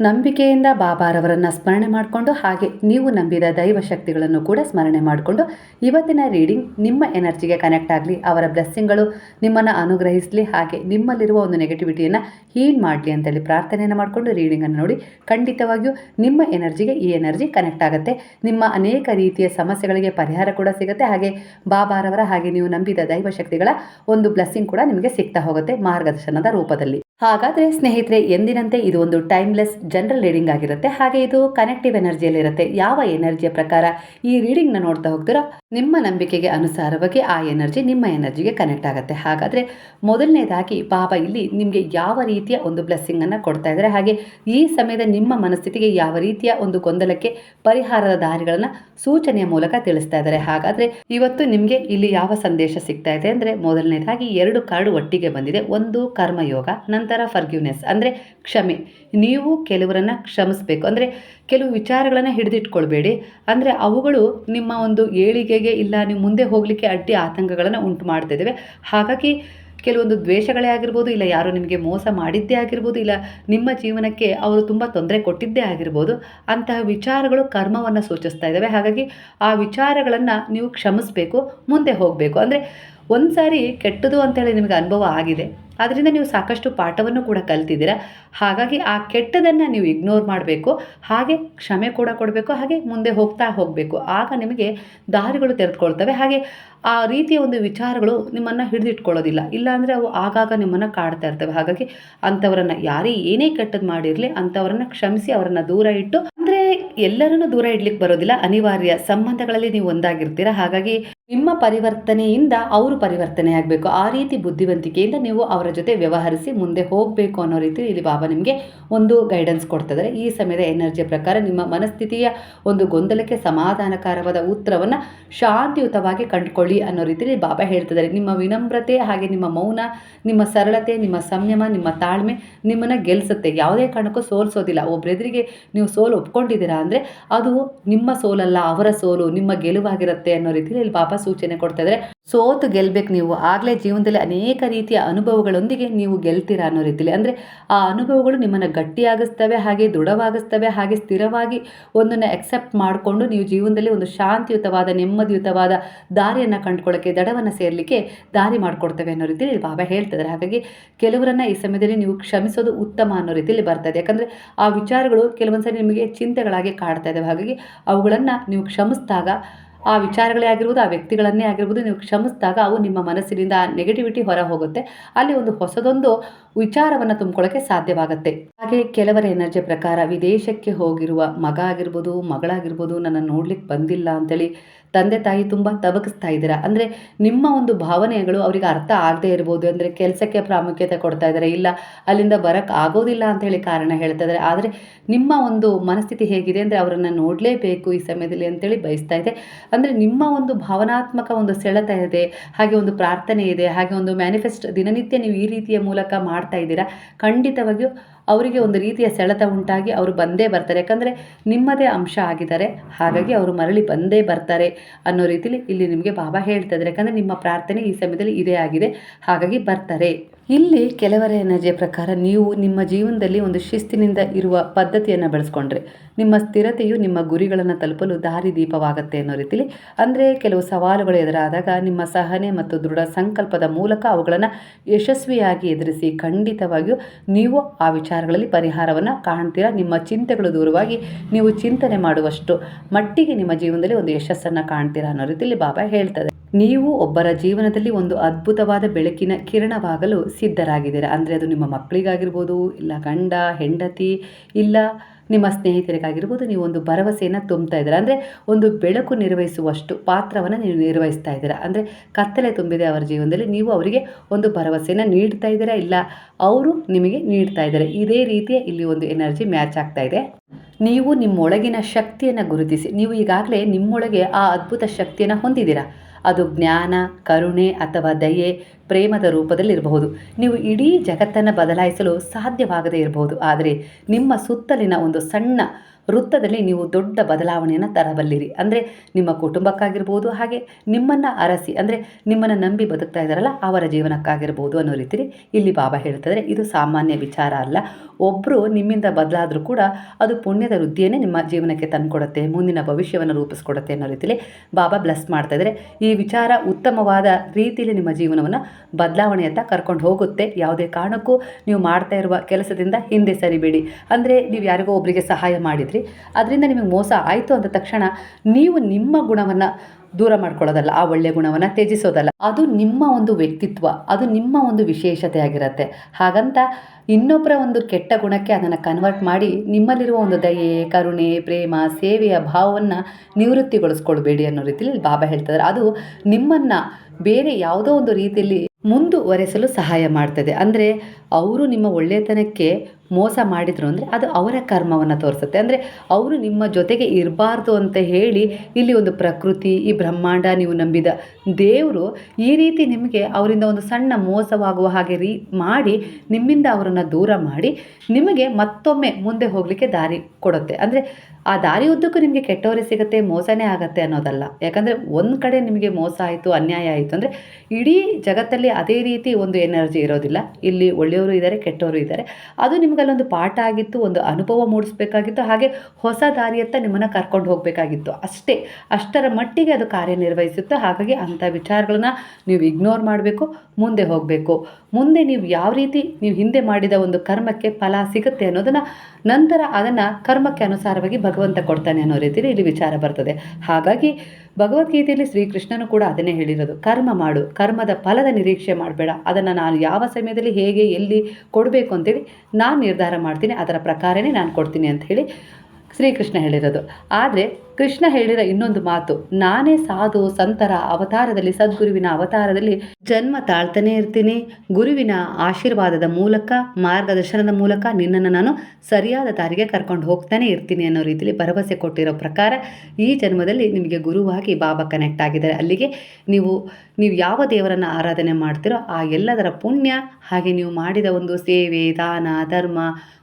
ನಂಬಿಕೆಯಿಂದ ಬಾಬಾರವರನ್ನು ಸ್ಮರಣೆ ಮಾಡಿಕೊಂಡು ಹಾಗೆ ನೀವು ನಂಬಿದ ದೈವ ಶಕ್ತಿಗಳನ್ನು ಕೂಡ ಸ್ಮರಣೆ ಮಾಡಿಕೊಂಡು ಇವತ್ತಿನ ರೀಡಿಂಗ್ ನಿಮ್ಮ ಎನರ್ಜಿಗೆ ಕನೆಕ್ಟ್ ಆಗಲಿ, ಅವರ ಬ್ಲೆಸ್ಸಿಂಗ್ಗಳು ನಿಮ್ಮನ್ನು ಅನುಗ್ರಹಿಸಲಿ, ಹಾಗೆ ನಿಮ್ಮಲ್ಲಿರುವ ಒಂದು ನೆಗೆಟಿವಿಟಿಯನ್ನು ಹೀಲ್ ಮಾಡಲಿ ಅಂತೇಳಿ ಪ್ರಾರ್ಥನೆಯನ್ನು ಮಾಡಿಕೊಂಡು ರೀಡಿಂಗನ್ನು ನೋಡಿ ಖಂಡಿತವಾಗಿಯೂ ನಿಮ್ಮ ಎನರ್ಜಿಗೆ ಈ ಎನರ್ಜಿ ಕನೆಕ್ಟ್ ಆಗುತ್ತೆ. ನಿಮ್ಮ ಅನೇಕ ರೀತಿಯ ಸಮಸ್ಯೆಗಳಿಗೆ ಪರಿಹಾರ ಕೂಡ ಸಿಗುತ್ತೆ. ಹಾಗೆ ಬಾಬಾರವರ ಹಾಗೆ ನೀವು ನಂಬಿದ ದೈವ ಶಕ್ತಿಗಳ ಒಂದು ಬ್ಲೆಸ್ಸಿಂಗ್ ಕೂಡ ನಿಮಗೆ ಸಿಗ್ತಾ ಹೋಗುತ್ತೆ ಮಾರ್ಗದರ್ಶನದ ರೂಪದಲ್ಲಿ. ಹಾಗಾದರೆ ಸ್ನೇಹಿತರೆ, ಎಂದಿನಂತೆ ಇದು ಒಂದು ಟೈಮ್ಲೆಸ್ ಜನರಲ್ ರೀಡಿಂಗ್ ಆಗಿರುತ್ತೆ. ಹಾಗೆ ಇದು ಕನೆಕ್ಟಿವ್ ಎನರ್ಜಿಯಲ್ಲಿರುತ್ತೆ ಯಾವ ಎನರ್ಜಿಯ ಪ್ರಕಾರ ಈ ರೀಡಿಂಗ್ನ ನೋಡ್ತಾ ಹೋಗ್ತೀರೋ, ನಿಮ್ಮ ನಂಬಿಕೆಗೆ ಅನುಸಾರವಾಗಿ ಆ ಎನರ್ಜಿ ನಿಮ್ಮ ಎನರ್ಜಿಗೆ ಕನೆಕ್ಟ್ ಆಗುತ್ತೆ. ಹಾಗಾದರೆ ಮೊದಲನೇದಾಗಿ ಬಾಬಾ ಇಲ್ಲಿ ನಿಮಗೆ ಯಾವ ರೀತಿಯ ಒಂದು ಬ್ಲೆಸ್ಸಿಂಗನ್ನು ಕೊಡ್ತಾ ಇದ್ದಾರೆ, ಹಾಗೆ ಈ ಸಮಯದ ನಿಮ್ಮ ಮನಸ್ಥಿತಿಗೆ ಯಾವ ರೀತಿಯ ಒಂದು ಗೊಂದಲಕ್ಕೆ ಪರಿಹಾರದ ದಾರಿಗಳನ್ನು ಸೂಚನೆಯ ಮೂಲಕ ತಿಳಿಸ್ತಾ ಇದ್ದಾರೆ. ಹಾಗಾದರೆ ಇವತ್ತು ನಿಮಗೆ ಇಲ್ಲಿ ಯಾವ ಸಂದೇಶ ಸಿಗ್ತಾ ಇದೆ ಅಂದರೆ ಮೊದಲನೇದಾಗಿ ಎರಡು ಕಾರ್ಡು ಒಟ್ಟಿಗೆ ಬಂದಿದೆ. ಒಂದು ಕರ್ಮಯೋಗ ನಂತರ ಫರ್ಗ್ಯೂನೆಸ್ ಅಂದರೆ ಕ್ಷಮೆ. ನೀವು ಕೆಲವರನ್ನು ಕ್ಷಮಿಸಬೇಕು. ಅಂದರೆ ಕೆಲವು ವಿಚಾರಗಳನ್ನು ಹಿಡಿದಿಟ್ಕೊಳ್ಬೇಡಿ. ಅಂದರೆ ಅವುಗಳು ನಿಮ್ಮ ಒಂದು ಏಳಿಗೆಗೆ ಇಲ್ಲ, ನೀವು ಮುಂದೆ ಹೋಗಲಿಕ್ಕೆ ಅಡ್ಡಿ ಆತಂಕಗಳನ್ನು ಉಂಟು ಮಾಡ್ತಾ ಇದ್ದಾವೆ ಹಾಗಾಗಿ ಕೆಲವೊಂದು ದ್ವೇಷಗಳೇ ಆಗಿರ್ಬೋದು, ಇಲ್ಲ ಯಾರು ನಿಮಗೆ ಮೋಸ ಮಾಡಿದ್ದೇ ಆಗಿರ್ಬೋದು, ಇಲ್ಲ ನಿಮ್ಮ ಜೀವನಕ್ಕೆ ಅವರು ತುಂಬ ತೊಂದರೆ ಕೊಟ್ಟಿದ್ದೇ ಆಗಿರ್ಬೋದು, ಅಂತಹ ವಿಚಾರಗಳು ಕರ್ಮವನ್ನು ಸೂಚಿಸ್ತಾ ಇದ್ದಾವೆ ಹಾಗಾಗಿ ಆ ವಿಚಾರಗಳನ್ನು ನೀವು ಕ್ಷಮಿಸಬೇಕು, ಮುಂದೆ ಹೋಗಬೇಕು. ಅಂದರೆ ಒಂದು ಸಾರಿ ಕೆಟ್ಟದು ಅಂತೇಳಿ ನಿಮಗೆ ಅನುಭವ ಆಗಿದೆ ಅದರಿಂದ ನೀವು ಸಾಕಷ್ಟು ಪಾಠವನ್ನು ಕೂಡ ಕಲ್ತಿದ್ದೀರ. ಹಾಗಾಗಿ ಆ ಕೆಟ್ಟದನ್ನು ನೀವು ಇಗ್ನೋರ್ ಮಾಡಬೇಕು, ಹಾಗೆ ಕ್ಷಮೆ ಕೂಡ ಕೊಡಬೇಕು, ಹಾಗೆ ಮುಂದೆ ಹೋಗ್ತಾ ಹೋಗಬೇಕು. ಆಗ ನಿಮಗೆ ದಾರಿಗಳು ತೆರೆದುಕೊಳ್ತವೆ. ಹಾಗೆ ಆ ರೀತಿಯ ಒಂದು ವಿಚಾರಗಳು ನಿಮ್ಮನ್ನು ಹಿಡಿದಿಟ್ಕೊಳ್ಳೋದಿಲ್ಲ. ಇಲ್ಲಾಂದರೆ ಅವು ಆಗಾಗ ನಿಮ್ಮನ್ನು ಕಾಡ್ತಾ ಇರ್ತವೆ. ಹಾಗಾಗಿ ಅಂಥವರನ್ನು ಯಾರೇ ಏನೇ ಕೆಟ್ಟದ್ದು ಮಾಡಿರಲಿ, ಅಂಥವರನ್ನು ಕ್ಷಮಿಸಿ, ಅವರನ್ನು ದೂರ ಇಟ್ಟು, ಅಂದರೆ ಎಲ್ಲರನ್ನು ದೂರ ಇಡ್ಲಿಕ್ಕೆ ಬರೋದಿಲ್ಲ. ಅನಿವಾರ್ಯ ಸಂಬಂಧಗಳಲ್ಲಿ ನೀವು ಒಂದಾಗಿರ್ತೀರ. ಹಾಗಾಗಿ ನಿಮ್ಮ ಪರಿವರ್ತನೆಯಿಂದ ಅವರು ಪರಿವರ್ತನೆ ಆಗಬೇಕು. ಆ ರೀತಿ ಬುದ್ಧಿವಂತಿಕೆಯಿಂದ ನೀವು ಅವರ ಜೊತೆ ವ್ಯವಹರಿಸಿ ಮುಂದೆ ಹೋಗಬೇಕು ಅನ್ನೋ ರೀತಿ ಇಲ್ಲಿ ಬಾಬಾ ನಿಮಗೆ ಒಂದು ಗೈಡೆನ್ಸ್ ಕೊಡ್ತಿದ್ದಾರೆ. ಈ ಸಮಯದ ಎನರ್ಜಿಯ ಪ್ರಕಾರ ನಿಮ್ಮ ಮನಸ್ಥಿತಿಯ ಒಂದು ಗೊಂದಲಕ್ಕೆ ಸಮಾಧಾನಕಾರವಾದ ಉತ್ತರವನ್ನು ಶಾಂತಿಯುತವಾಗಿ ಕಂಡುಕೊಳ್ಳಿ ಅನ್ನೋ ರೀತಿಯಲ್ಲಿ ಬಾಬಾ ಹೇಳ್ತಿದ್ದಾರೆ. ನಿಮ್ಮ ವಿನಮ್ರತೆ ಹಾಗೆ ನಿಮ್ಮ ಮೌನ, ನಿಮ್ಮ ಸರಳತೆ, ನಿಮ್ಮ ಸಂಯಮ, ನಿಮ್ಮ ತಾಳ್ಮೆ ನಿಮ್ಮನ್ನು ಗೆಲ್ಲಿಸುತ್ತೆ ಯಾವುದೇ ಕಾರಣಕ್ಕೂ ಸೋಲಿಸೋದಿಲ್ಲ. ಒಬ್ಬರೆದುರಿಗೆ ನೀವು ಸೋಲು ಒಪ್ಕೊಂಡಿದ್ದೀರಾ ಅಂದರೆ ಅದು ನಿಮ್ಮ ಸೋಲಲ್ಲ, ಅವರ ಸೋಲು, ನಿಮ್ಮ ಗೆಲುವಾಗಿರುತ್ತೆ ಅನ್ನೋ ರೀತಿಯಲ್ಲಿ ಇಲ್ಲಿ ಬಾಬಾ ಸೂಚನೆ ಕೊಡ್ತಾ ಇದ್ದಾರೆ ಸೋತು ಗೆಲ್ಬೇಕು ನೀವು, ಆಗಲೇ ಜೀವನದಲ್ಲಿ ಅನೇಕ ರೀತಿಯ ಅನುಭವಗಳೊಂದಿಗೆ ನೀವು ಗೆಲ್ತೀರಾ ಅನ್ನೋ ರೀತಿಯಲ್ಲಿ ಅಂದರೆ ಆ ಅನುಭವಗಳು ನಿಮ್ಮನ್ನು ಗಟ್ಟಿಯಾಗಿಸ್ತವೆ, ಹಾಗೆ ದೃಢವಾಗಿಸ್ತವೆ, ಹಾಗೆ ಸ್ಥಿರವಾಗಿ ಒಂದನ್ನು ಎಕ್ಸೆಪ್ಟ್ ಮಾಡಿಕೊಂಡು ನೀವು ಜೀವನದಲ್ಲಿ ಒಂದು ಶಾಂತಿಯುತವಾದ, ನೆಮ್ಮದಿಯುತವಾದ ದಾರಿಯನ್ನು ಕಂಡುಕೊಳ್ಳೋಕ್ಕೆ ದಡವನ್ನು ಸೇರಲಿಕ್ಕೆ ದಾರಿ ಮಾಡಿಕೊಡ್ತವೆ ಅನ್ನೋ ರೀತಿಯಲ್ಲಿ ಬಾಬಾ ಹೇಳ್ತಿದ್ದಾರೆ. ಹಾಗಾಗಿ ಕೆಲವರನ್ನು ಈ ಸಮಯದಲ್ಲಿ ನೀವು ಕ್ಷಮಿಸೋದು ಉತ್ತಮ ಅನ್ನೋ ರೀತಿಯಲ್ಲಿ ಬರ್ತಾ ಇದೆ. ಯಾಕಂದರೆ ಆ ವಿಚಾರಗಳು ಕೆಲವೊಂದು ಸರಿ ನಿಮಗೆ ಚಿಂತೆಗಳಾಗಿ ಕಾಡ್ತಾ ಇದ್ದಾವೆ ಹಾಗಾಗಿ ಅವುಗಳನ್ನು ನೀವು ಕ್ಷಮಿಸಿದಾಗ ಆ ವಿಚಾರಗಳೇ ಆಗಿರ್ಬೋದು, ಆ ವ್ಯಕ್ತಿಗಳನ್ನೇ ಆಗಿರ್ಬೋದು, ನೀವು ಕ್ಷಮಿಸಿದಾಗ ಅವು ನಿಮ್ಮ ಮನಸ್ಸಿನಿಂದ ನೆಗೆಟಿವಿಟಿ ಹೊರ ಹೋಗುತ್ತೆ ಅಲ್ಲಿ ಒಂದು ಹೊಸದೊಂದು ವಿಚಾರವನ್ನು ತುಂಬಿಕೊಳ್ಳೋಕ್ಕೆ ಸಾಧ್ಯವಾಗುತ್ತೆ. ಹಾಗೆ ಕೆಲವರ ಎನರ್ಜಿ ಪ್ರಕಾರ ವಿದೇಶಕ್ಕೆ ಹೋಗಿರುವ ಮಗ ಆಗಿರ್ಬೋದು, ಮಗಳಾಗಿರ್ಬೋದು, ನನ್ನ ನೋಡ್ಲಿಕ್ಕೆ ಬಂದಿಲ್ಲ ಅಂತೇಳಿ ತಂದೆ ತಾಯಿ ತುಂಬ ತಬಕಿಸ್ತಾ ಇದ್ದೀರಾ? ಅಂದರೆ ನಿಮ್ಮ ಒಂದು ಭಾವನೆಗಳು ಅವರಿಗೆ ಅರ್ಥ ಆಗದೇ ಇರ್ಬೋದು, ಅಂದರೆ ಕೆಲಸಕ್ಕೆ ಪ್ರಾಮುಖ್ಯತೆ ಕೊಡ್ತಾ ಇದ್ದಾರೆ, ಇಲ್ಲ ಅಲ್ಲಿಂದ ಬರೋಕ್ಕೆ ಆಗೋದಿಲ್ಲ ಅಂತ ಹೇಳಿ ಕಾರಣ ಹೇಳ್ತಾ ಇದ್ದಾರೆ. ಆದರೆ ನಿಮ್ಮ ಒಂದು ಮನಸ್ಥಿತಿ ಹೇಗಿದೆ? ಅಂದರೆ ಅವರನ್ನು ನೋಡಲೇಬೇಕು ಈ ಸಮಯದಲ್ಲಿ ಅಂತೇಳಿ ಬಯಸ್ತಾ ಇದೆ. ಅಂದರೆ ನಿಮ್ಮ ಒಂದು ಭಾವನಾತ್ಮಕ ಒಂದು ಸೆಳೆತ ಇದೆ, ಹಾಗೆ ಒಂದು ಪ್ರಾರ್ಥನೆ ಇದೆ, ಹಾಗೆ ಒಂದು ಮ್ಯಾನಿಫೆಸ್ಟ್ ದಿನನಿತ್ಯ ನೀವು ಈ ರೀತಿಯ ಮೂಲಕ ಮಾಡ್ತಾ ಇದ್ದೀರಾ? ಖಂಡಿತವಾಗಿಯೂ ಅವರಿಗೆ ಒಂದು ರೀತಿಯ ಸೆಳೆತ ಉಂಟಾಗಿ ಅವರು ಬಂದೇ ಬರ್ತಾರೆ. ಯಾಕಂದರೆ ನಿಮ್ಮದೇ ಅಂಶ ಆಗಿದ್ದಾರೆ. ಹಾಗಾಗಿ ಅವರು ಮರಳಿ ಬಂದೇ ಬರ್ತಾರೆ ಅನ್ನೋ ರೀತಿಲಿ ಇಲ್ಲಿ ನಿಮಗೆ ಬಾಬಾ ಹೇಳ್ತಾ ಇದ್ದಾರೆ. ಯಾಕಂದರೆ ನಿಮ್ಮ ಪ್ರಾರ್ಥನೆ ಈ ಸಮಯದಲ್ಲಿ ಇದೇ ಆಗಿದೆ. ಹಾಗಾಗಿ ಬರ್ತಾರೆ. ಇಲ್ಲಿ ಕೆಲವರ ಎನರ್ಜಿಯ ಪ್ರಕಾರ ನೀವು ನಿಮ್ಮ ಜೀವನದಲ್ಲಿ ಒಂದು ಶಿಸ್ತಿನಿಂದ ಇರುವ ಪದ್ಧತಿಯನ್ನು ಬೆಳೆಸ್ಕೊಂಡ್ರೆ. ನಿಮ್ಮ ಸ್ಥಿರತೆಯು ನಿಮ್ಮ ಗುರಿಗಳನ್ನು ತಲುಪಲು ದಾರಿದೀಪವಾಗುತ್ತೆ ಅನ್ನೋ ರೀತಿಲಿ. ಅಂದರೆ ಕೆಲವು ಸವಾಲುಗಳು ಎದುರಾದಾಗ ನಿಮ್ಮ ಸಹನೆ ಮತ್ತು ದೃಢ ಸಂಕಲ್ಪದ ಮೂಲಕ ಅವುಗಳನ್ನು ಯಶಸ್ವಿಯಾಗಿ ಎದುರಿಸಿ ಖಂಡಿತವಾಗಿಯೂ ನೀವು ಆ ವಿಚಾರಗಳಲ್ಲಿ ಪರಿಹಾರವನ್ನು ಕಾಣ್ತೀರಾ? ನಿಮ್ಮ ಚಿಂತೆಗಳು ದೂರವಾಗಿ ನೀವು ಚಿಂತನೆ ಮಾಡುವಷ್ಟು ಮಟ್ಟಿಗೆ ನಿಮ್ಮ ಜೀವನದಲ್ಲಿ ಒಂದು ಯಶಸ್ಸನ್ನು ಕಾಣ್ತೀರಾ ಅನ್ನೋ ರೀತಿಯಲ್ಲಿ ಬಾಬಾ ಹೇಳ್ತದೆ. ನೀವು ಒಬ್ಬರ ಜೀವನದಲ್ಲಿ ಒಂದು ಅದ್ಭುತವಾದ ಬೆಳಕಿನ ಕಿರಣವಾಗಲು ಸಿದ್ಧರಾಗಿದ್ದೀರಾ? ಅಂದರೆ ಅದು ನಿಮ್ಮ ಮಕ್ಕಳಿಗಾಗಿರ್ಬೋದು, ಇಲ್ಲ ಗಂಡ, ಹೆಂಡತಿ, ಇಲ್ಲ ನಿಮ್ಮ ಸ್ನೇಹಿತರಿಗಾಗಿರ್ಬೋದು ನೀವು ಒಂದು ಭರವಸೆಯನ್ನು ತುಂಬ್ತಾ ಇದ್ದೀರಾ? ಅಂದರೆ ಒಂದು ಬೆಳಕು ನಿರ್ವಹಿಸುವಷ್ಟು ಪಾತ್ರವನ್ನು ನೀವು ನಿರ್ವಹಿಸ್ತಾ ಇದ್ದೀರಾ? ಅಂದರೆ ಕತ್ತಲೆ ತುಂಬಿದೆ ಅವರ ಜೀವನದಲ್ಲಿ, ನೀವು ಅವರಿಗೆ ಒಂದು ಭರವಸೆಯನ್ನು ನೀಡ್ತಾ ಇದ್ದೀರಾ? ಇಲ್ಲ, ಅವರು ನಿಮಗೆ ನೀಡ್ತಾ ಇದ್ದಾರೆ. ಇದೇ ರೀತಿಯ ಇಲ್ಲಿ ಒಂದು ಎನರ್ಜಿ ಮ್ಯಾಚ್ ಆಗ್ತಾ ಇದೆ. ನೀವು ನಿಮ್ಮೊಳಗಿನ ಶಕ್ತಿಯನ್ನು ಗುರುತಿಸಿ, ನೀವು ಈಗಾಗಲೇ ನಿಮ್ಮೊಳಗೆ ಆ ಅದ್ಭುತ ಶಕ್ತಿಯನ್ನು ಹೊಂದಿದ್ದೀರಾ? ಅದು ಜ್ಞಾನ, ಕರುಣೆ ಅಥವಾ ದಯೆ ಪ್ರೇಮದ ರೂಪದಲ್ಲಿರಬಹುದು. ನೀವು ಇಡೀ ಜಗತ್ತನ್ನು ಬದಲಾಯಿಸಲು ಸಾಧ್ಯವಾಗದೇ ಇರಬಹುದು. ಆದರೆ ನಿಮ್ಮ ಸುತ್ತಲಿನ ಒಂದು ಸಣ್ಣ ವೃತ್ತದಲ್ಲಿ ನೀವು ದೊಡ್ಡ ಬದಲಾವಣೆಯನ್ನು ತರಬಲ್ಲಿರಿ. ಅಂದರೆ ನಿಮ್ಮ ಕುಟುಂಬಕ್ಕಾಗಿರ್ಬೋದು, ಹಾಗೆ ನಿಮ್ಮನ್ನು ಅರಸಿ, ಅಂದರೆ ನಿಮ್ಮನ್ನು ನಂಬಿ ಬದುಕ್ತಾ ಇದ್ದಾರಲ್ಲ, ಅವರ ಜೀವನಕ್ಕಾಗಿರ್ಬೋದು ಅನ್ನೋ ರೀತಿಲಿ ಇಲ್ಲಿ ಬಾಬಾ ಹೇಳ್ತಾರೆ ಇದು ಸಾಮಾನ್ಯ ವಿಚಾರ ಅಲ್ಲ. ಒಬ್ಬರು ನಿಮ್ಮಿಂದ ಬದಲಾದರೂ ಕೂಡ ಅದು ಪುಣ್ಯದ ವೃದ್ಧಿಯನ್ನೇ ನಿಮ್ಮ ಜೀವನಕ್ಕೆ ತಂದುಕೊಡುತ್ತೆ, ಮುಂದಿನ ಭವಿಷ್ಯವನ್ನು ರೂಪಿಸ್ಕೊಡುತ್ತೆ ಅನ್ನೋ ರೀತಿಲಿ ಬಾಬಾ ಬ್ಲೆಸ್ ಮಾಡ್ತಾ ಇದ್ದಾರೆ. ಈ ವಿಚಾರ ಉತ್ತಮವಾದ ರೀತಿಯಲ್ಲಿ ನಿಮ್ಮ ಜೀವನವನ್ನು ಬದಲಾವಣೆಯತ್ತ ಕರ್ಕೊಂಡು ಹೋಗುತ್ತೆ. ಯಾವುದೇ ಕಾರಣಕ್ಕೂ ನೀವು ಮಾಡ್ತಾ ಇರುವ ಕೆಲಸದಿಂದ ಹಿಂದೆ ಸರಿಬೇಡಿ. ಅಂದರೆ ನೀವು ಯಾರಿಗೋ ಒಬ್ಬರಿಗೆ ಸಹಾಯ ಮಾಡಿದ್ರಿ ಅದರಿಂದ ನಿಮಗೆ ಮೋಸ ಆಯಿತು ಅಂದ ತಕ್ಷಣ ನೀವು ನಿಮ್ಮ ಗುಣವನ್ನು ದೂರ ಮಾಡ್ಕೊಳ್ಳೋದಲ್ಲ, ಆ ಒಳ್ಳೆಯ ಗುಣವನ್ನು ತ್ಯಜಿಸೋದಲ್ಲ. ಅದು ನಿಮ್ಮ ಒಂದು ವ್ಯಕ್ತಿತ್ವ, ಅದು ನಿಮ್ಮ ಒಂದು ವಿಶೇಷತೆ ಆಗಿರುತ್ತೆ. ಹಾಗಂತ ಇನ್ನೊಬ್ಬರ ಒಂದು ಕೆಟ್ಟ ಗುಣಕ್ಕೆ ಅದನ್ನು ಕನ್ವರ್ಟ್ ಮಾಡಿ ನಿಮ್ಮಲ್ಲಿರುವ ಒಂದು ದಯೆ, ಕರುಣೆ, ಪ್ರೇಮ, ಸೇವೆಯ ಭಾವವನ್ನು ನಿವೃತ್ತಿಗೊಳಿಸ್ಕೊಳ್ಬೇಡಿ ಅನ್ನೋ ರೀತಿಯಲ್ಲಿ ಬಾಬಾ ಹೇಳ್ತಿದ್ದಾರೆ ಅದು ನಿಮ್ಮನ್ನು ಬೇರೆ ಯಾವುದೋ ಒಂದು ರೀತಿಯಲ್ಲಿ ಮುಂದುವರೆಸಲು ಸಹಾಯ ಮಾಡ್ತದೆ. ಅಂದರೆ ಅವರು ನಿಮ್ಮ ಒಳ್ಳೆಯತನಕ್ಕೆ ಮೋಸ ಮಾಡಿದರು ಅಂದರೆ ಅದು ಅವರ ಕರ್ಮವನ್ನು ತೋರಿಸುತ್ತೆ. ಅಂದರೆ ಅವರು ನಿಮ್ಮ ಜೊತೆಗೆ ಇರಬಾರ್ದು ಅಂತ ಹೇಳಿ ಇಲ್ಲಿ ಒಂದು ಪ್ರಕೃತಿ, ಈ ಬ್ರಹ್ಮಾಂಡ ನೀವು ನಂಬಿದ ದೇವರು ಈ ರೀತಿ ನಿಮಗೆ ಅವರಿಂದ ಒಂದು ಸಣ್ಣ ಮೋಸವಾಗುವ ಹಾಗೆ ರೀ ಮಾಡಿ ನಿಮ್ಮಿಂದ ಅವರನ್ನು ದೂರ ಮಾಡಿ ನಿಮಗೆ ಮತ್ತೊಮ್ಮೆ ಮುಂದೆ ಹೋಗಲಿಕ್ಕೆ ದಾರಿ ಕೊಡುತ್ತೆ. ಅಂದರೆ ಆ ದಾರಿ ಉದ್ದಕ್ಕೂ ನಿಮಗೆ ಕೆಟ್ಟವರೇ ಸಿಗುತ್ತೆ, ಮೋಸನೇ ಆಗುತ್ತೆ ಅನ್ನೋದಲ್ಲ. ಯಾಕಂದರೆ ಒಂದು ಕಡೆ ನಿಮಗೆ ಮೋಸ ಆಯಿತು, ಅನ್ಯಾಯ ಆಯಿತು ಅಂದರೆ ಇಡೀ ಜಗತ್ತಲ್ಲಿ ಅದೇ ರೀತಿ ಒಂದು ಎನರ್ಜಿ ಇರೋದಿಲ್ಲ. ಇಲ್ಲಿ ಒಳ್ಳೆಯವರು ಇದ್ದಾರೆ, ಕೆಟ್ಟವರು ಇದ್ದಾರೆ. ಅದು ನಿಮಗಲ್ಲೊಂದು ಪಾಠ ಆಗಿತ್ತು, ಒಂದು ಅನುಭವ ಮೂಡಿಸ್ಬೇಕಾಗಿತ್ತು, ಹಾಗೆ ಹೊಸ ದಾರಿಯತ್ತ ನಿಮ್ಮನ್ನು ಕರ್ಕೊಂಡು ಹೋಗಬೇಕಾಗಿತ್ತು. ಅಷ್ಟೇ, ಅಷ್ಟರ ಮಟ್ಟಿಗೆ ಅದು ಕಾರ್ಯನಿರ್ವಹಿಸುತ್ತೆ, ಹಾಗಾಗಿ ಅಂಥ ವಿಚಾರಗಳನ್ನ ನೀವು ಇಗ್ನೋರ್ ಮಾಡಬೇಕು, ಮುಂದೆ ಹೋಗಬೇಕು. ಮುಂದೆ ನೀವು ಯಾವ ರೀತಿ, ನೀವು ಹಿಂದೆ ಮಾಡಿದ ಒಂದು ಕರ್ಮಕ್ಕೆ ಫಲ ಸಿಗುತ್ತೆ ಅನ್ನೋದನ್ನು ನಂತರ ಅದನ್ನು ಕರ್ಮಕ್ಕೆ ಅನುಸಾರವಾಗಿ ಭಗವಂತ ಕೊಡ್ತಾನೆ ಅನ್ನೋ ರೀತಿಯಲ್ಲಿ ಇಲ್ಲಿ ವಿಚಾರ ಬರ್ತದೆ. ಹಾಗಾಗಿ ಭಗವದ್ಗೀತೆಯಲ್ಲಿ ಶ್ರೀಕೃಷ್ಣನು ಕೂಡ ಅದನ್ನೇ ಹೇಳಿರೋದು. ಕರ್ಮ ಮಾಡು. ಕರ್ಮದ ಫಲದ ನಿರೀಕ್ಷೆ ಮಾಡಬೇಡ. ಅದನ್ನು ನಾನು ಯಾವ ಸಮಯದಲ್ಲಿ ಹೇಗೆ ಎಲ್ಲಿ ಕೊಡಬೇಕು ಅಂತೇಳಿ ನಾನು ನಿರ್ಧಾರ ಮಾಡ್ತೀನಿ. ಅದರ ಪ್ರಕಾರನೇ ನಾನು ಕೊಡ್ತೀನಿ ಅಂತ ಹೇಳಿ ಶ್ರೀಕೃಷ್ಣ ಹೇಳಿರೋದು. ಆದರೆ ಕೃಷ್ಣ ಹೇಳಿರೋ ಇನ್ನೊಂದು ಮಾತು, ನಾನೇ ಸಾಧು, ಸಂತರ, ಅವತಾರದಲ್ಲಿ, ಸದ್ಗುರುವಿನ ಅವತಾರದಲ್ಲಿ ಜನ್ಮ ತಾಳ್ತಾನೆ ಇರ್ತೀನಿ. ಗುರುವಿನ ಆಶೀರ್ವಾದದ ಮೂಲಕ, ಮಾರ್ಗದರ್ಶನದ ಮೂಲಕ ನಿನ್ನನ್ನು ನಾನು ಸರಿಯಾದ ದಾರಿಗೆ ಕರ್ಕೊಂಡು ಹೋಗ್ತಾನೆ ಇರ್ತೀನಿ ಅನ್ನೋ ರೀತಿಯಲ್ಲಿ ಭರವಸೆ ಕೊಟ್ಟಿರೋ ಪ್ರಕಾರ ಈ ಜನ್ಮದಲ್ಲಿ ನಿಮಗೆ ಗುರುವಾಗಿ ಬಾಬಾ ಕನೆಕ್ಟ್ ಆಗಿದ್ದಾರೆ. ಅಲ್ಲಿಗೆ ನೀವು ನೀವು ಯಾವ ದೇವರನ್ನು ಆರಾಧನೆ ಮಾಡ್ತೀರೋ ಆ ಎಲ್ಲದರ ಪುಣ್ಯ ಹಾಗೆ ನೀವು ಮಾಡಿದ ಒಂದು ಸೇವೆ, ದಾನ, ಧರ್ಮ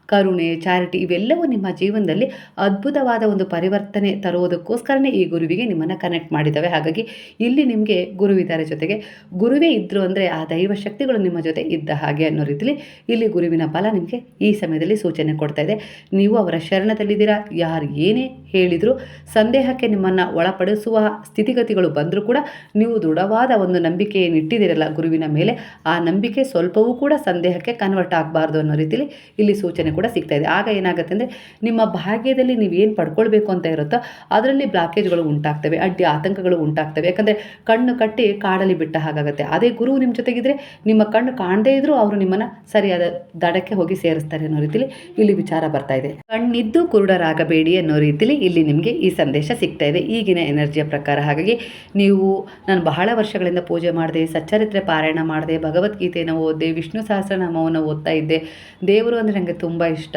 ಕರುಣೆ, ಚಾರಿಟಿ ಇವೆಲ್ಲವೂ ನಿಮ್ಮ ಜೀವನದಲ್ಲಿ ಅದ್ಭುತವಾದ ಒಂದು ಪರಿವರ್ತನೆ ತರುವುದಕ್ಕೋಸ್ಕರನೇ ಈ ಗುರುವಿಗೆ ನಿಮ್ಮನ್ನು ಕನೆಕ್ಟ್ ಮಾಡಿದ್ದಾವೆ. ಹಾಗಾಗಿ ಇಲ್ಲಿ ನಿಮಗೆ ಗುರುವಿದ್ದಾರೆ ಜೊತೆಗೆ. ಗುರುವೇ ಇದ್ದರು ಅಂದರೆ ಆ ದೈವ ಶಕ್ತಿಗಳು ನಿಮ್ಮ ಜೊತೆ ಇದ್ದ ಹಾಗೆ ಅನ್ನೋ ರೀತಿಲಿ ಇಲ್ಲಿ ಗುರುವಿನ ಫಲ ನಿಮಗೆ ಈ ಸಮಯದಲ್ಲಿ ಸೂಚನೆ ಕೊಡ್ತಾ ಇದೆ. ನೀವು ಅವರ ಶರಣದಲ್ಲಿದ್ದೀರಾ? ಯಾರು ಏನೇ ಹೇಳಿದರೂ ಸಂದೇಹಕ್ಕೆ ನಿಮ್ಮನ್ನು ಒಳಪಡಿಸುವ ಸ್ಥಿತಿಗತಿಗಳು ಬಂದರೂ ಕೂಡ ನೀವು ದೃಢವಾದ ಒಂದು ನಂಬಿಕೆಯನ್ನು ಇಟ್ಟಿದ್ದೀರಲ್ಲ ಗುರುವಿನ ಮೇಲೆ, ಆ ನಂಬಿಕೆ ಸ್ವಲ್ಪವೂ ಕೂಡ ಸಂದೇಹಕ್ಕೆ ಕನ್ವರ್ಟ್ ಆಗಬಾರ್ದು ಅನ್ನೋ ರೀತಿಲಿ ಇಲ್ಲಿ ಸೂಚನೆ ಕೂಡ ಸಿಗ್ತಾ ಇದೆ. ಆಗ ಏನಾಗುತ್ತೆ ಅಂದರೆ ನಿಮ್ಮ ಭಾಗ್ಯದಲ್ಲಿ ನೀವೇನು ಪಡ್ಕೊಳ್ಬೇಕು ಅಂತ ಇರುತ್ತೋ ಅದರಲ್ಲಿ ಬ್ಲಾಕೇಜ್ಗಳು ಉಂಟಾಗ್ತವೆ, ಅಡ್ಡಿ ಆತಂಕಗಳು ಉಂಟಾಗ್ತವೆ. ಯಾಕಂದರೆ ಕಣ್ಣು ಕಟ್ಟಿ ಕಾಡಲ್ಲಿ ಬಿಟ್ಟ ಹಾಗಾಗುತ್ತೆ. ಅದೇ ಗುರು ನಿಮ್ಮ ಜೊತೆಗಿದ್ರೆ ನಿಮ್ಮ ಕಣ್ಣು ಕಾಣದೇ ಇದ್ರೂ ಅವರು ನಿಮ್ಮನ್ನು ಸರಿಯಾದ ದಡಕ್ಕೆ ಹೋಗಿ ಸೇರಿಸ್ತಾರೆ ಅನ್ನೋ ರೀತಿಲಿ ಇಲ್ಲಿ ವಿಚಾರ ಬರ್ತಾ ಇದೆ. ಕಣ್ಣಿದ್ದು ಕುರುಡರಾಗಬೇಡಿ ಅನ್ನೋ ರೀತಿಲಿ ಇಲ್ಲಿ ನಿಮಗೆ ಈ ಸಂದೇಶ ಸಿಗ್ತಾ ಇದೆ. ಈಗಿನ ಎನರ್ಜಿಯ ಪ್ರಕಾರ ಹಾಗಾಗಿ ನೀವು ನಾನು ಬಹಳ ವರ್ಷಗಳಿಂದ ಪೂಜೆ ಮಾಡಿದೆ, ಸಚ್ಚರಿತ್ರೆ ಪಾರಾಯಣ ಮಾಡಿದೆ, ಭಗವದ್ಗೀತೆಯನ್ನು ಓದಿದೆ, ವಿಷ್ಣು ಸಹಸ್ರನಾಮವನ್ನು ಓದ್ತಾ ಇದ್ದೆ. ದೇವರು ಅಂದರೆ ನನಗೆ ತುಂಬ ಇಷ್ಟ.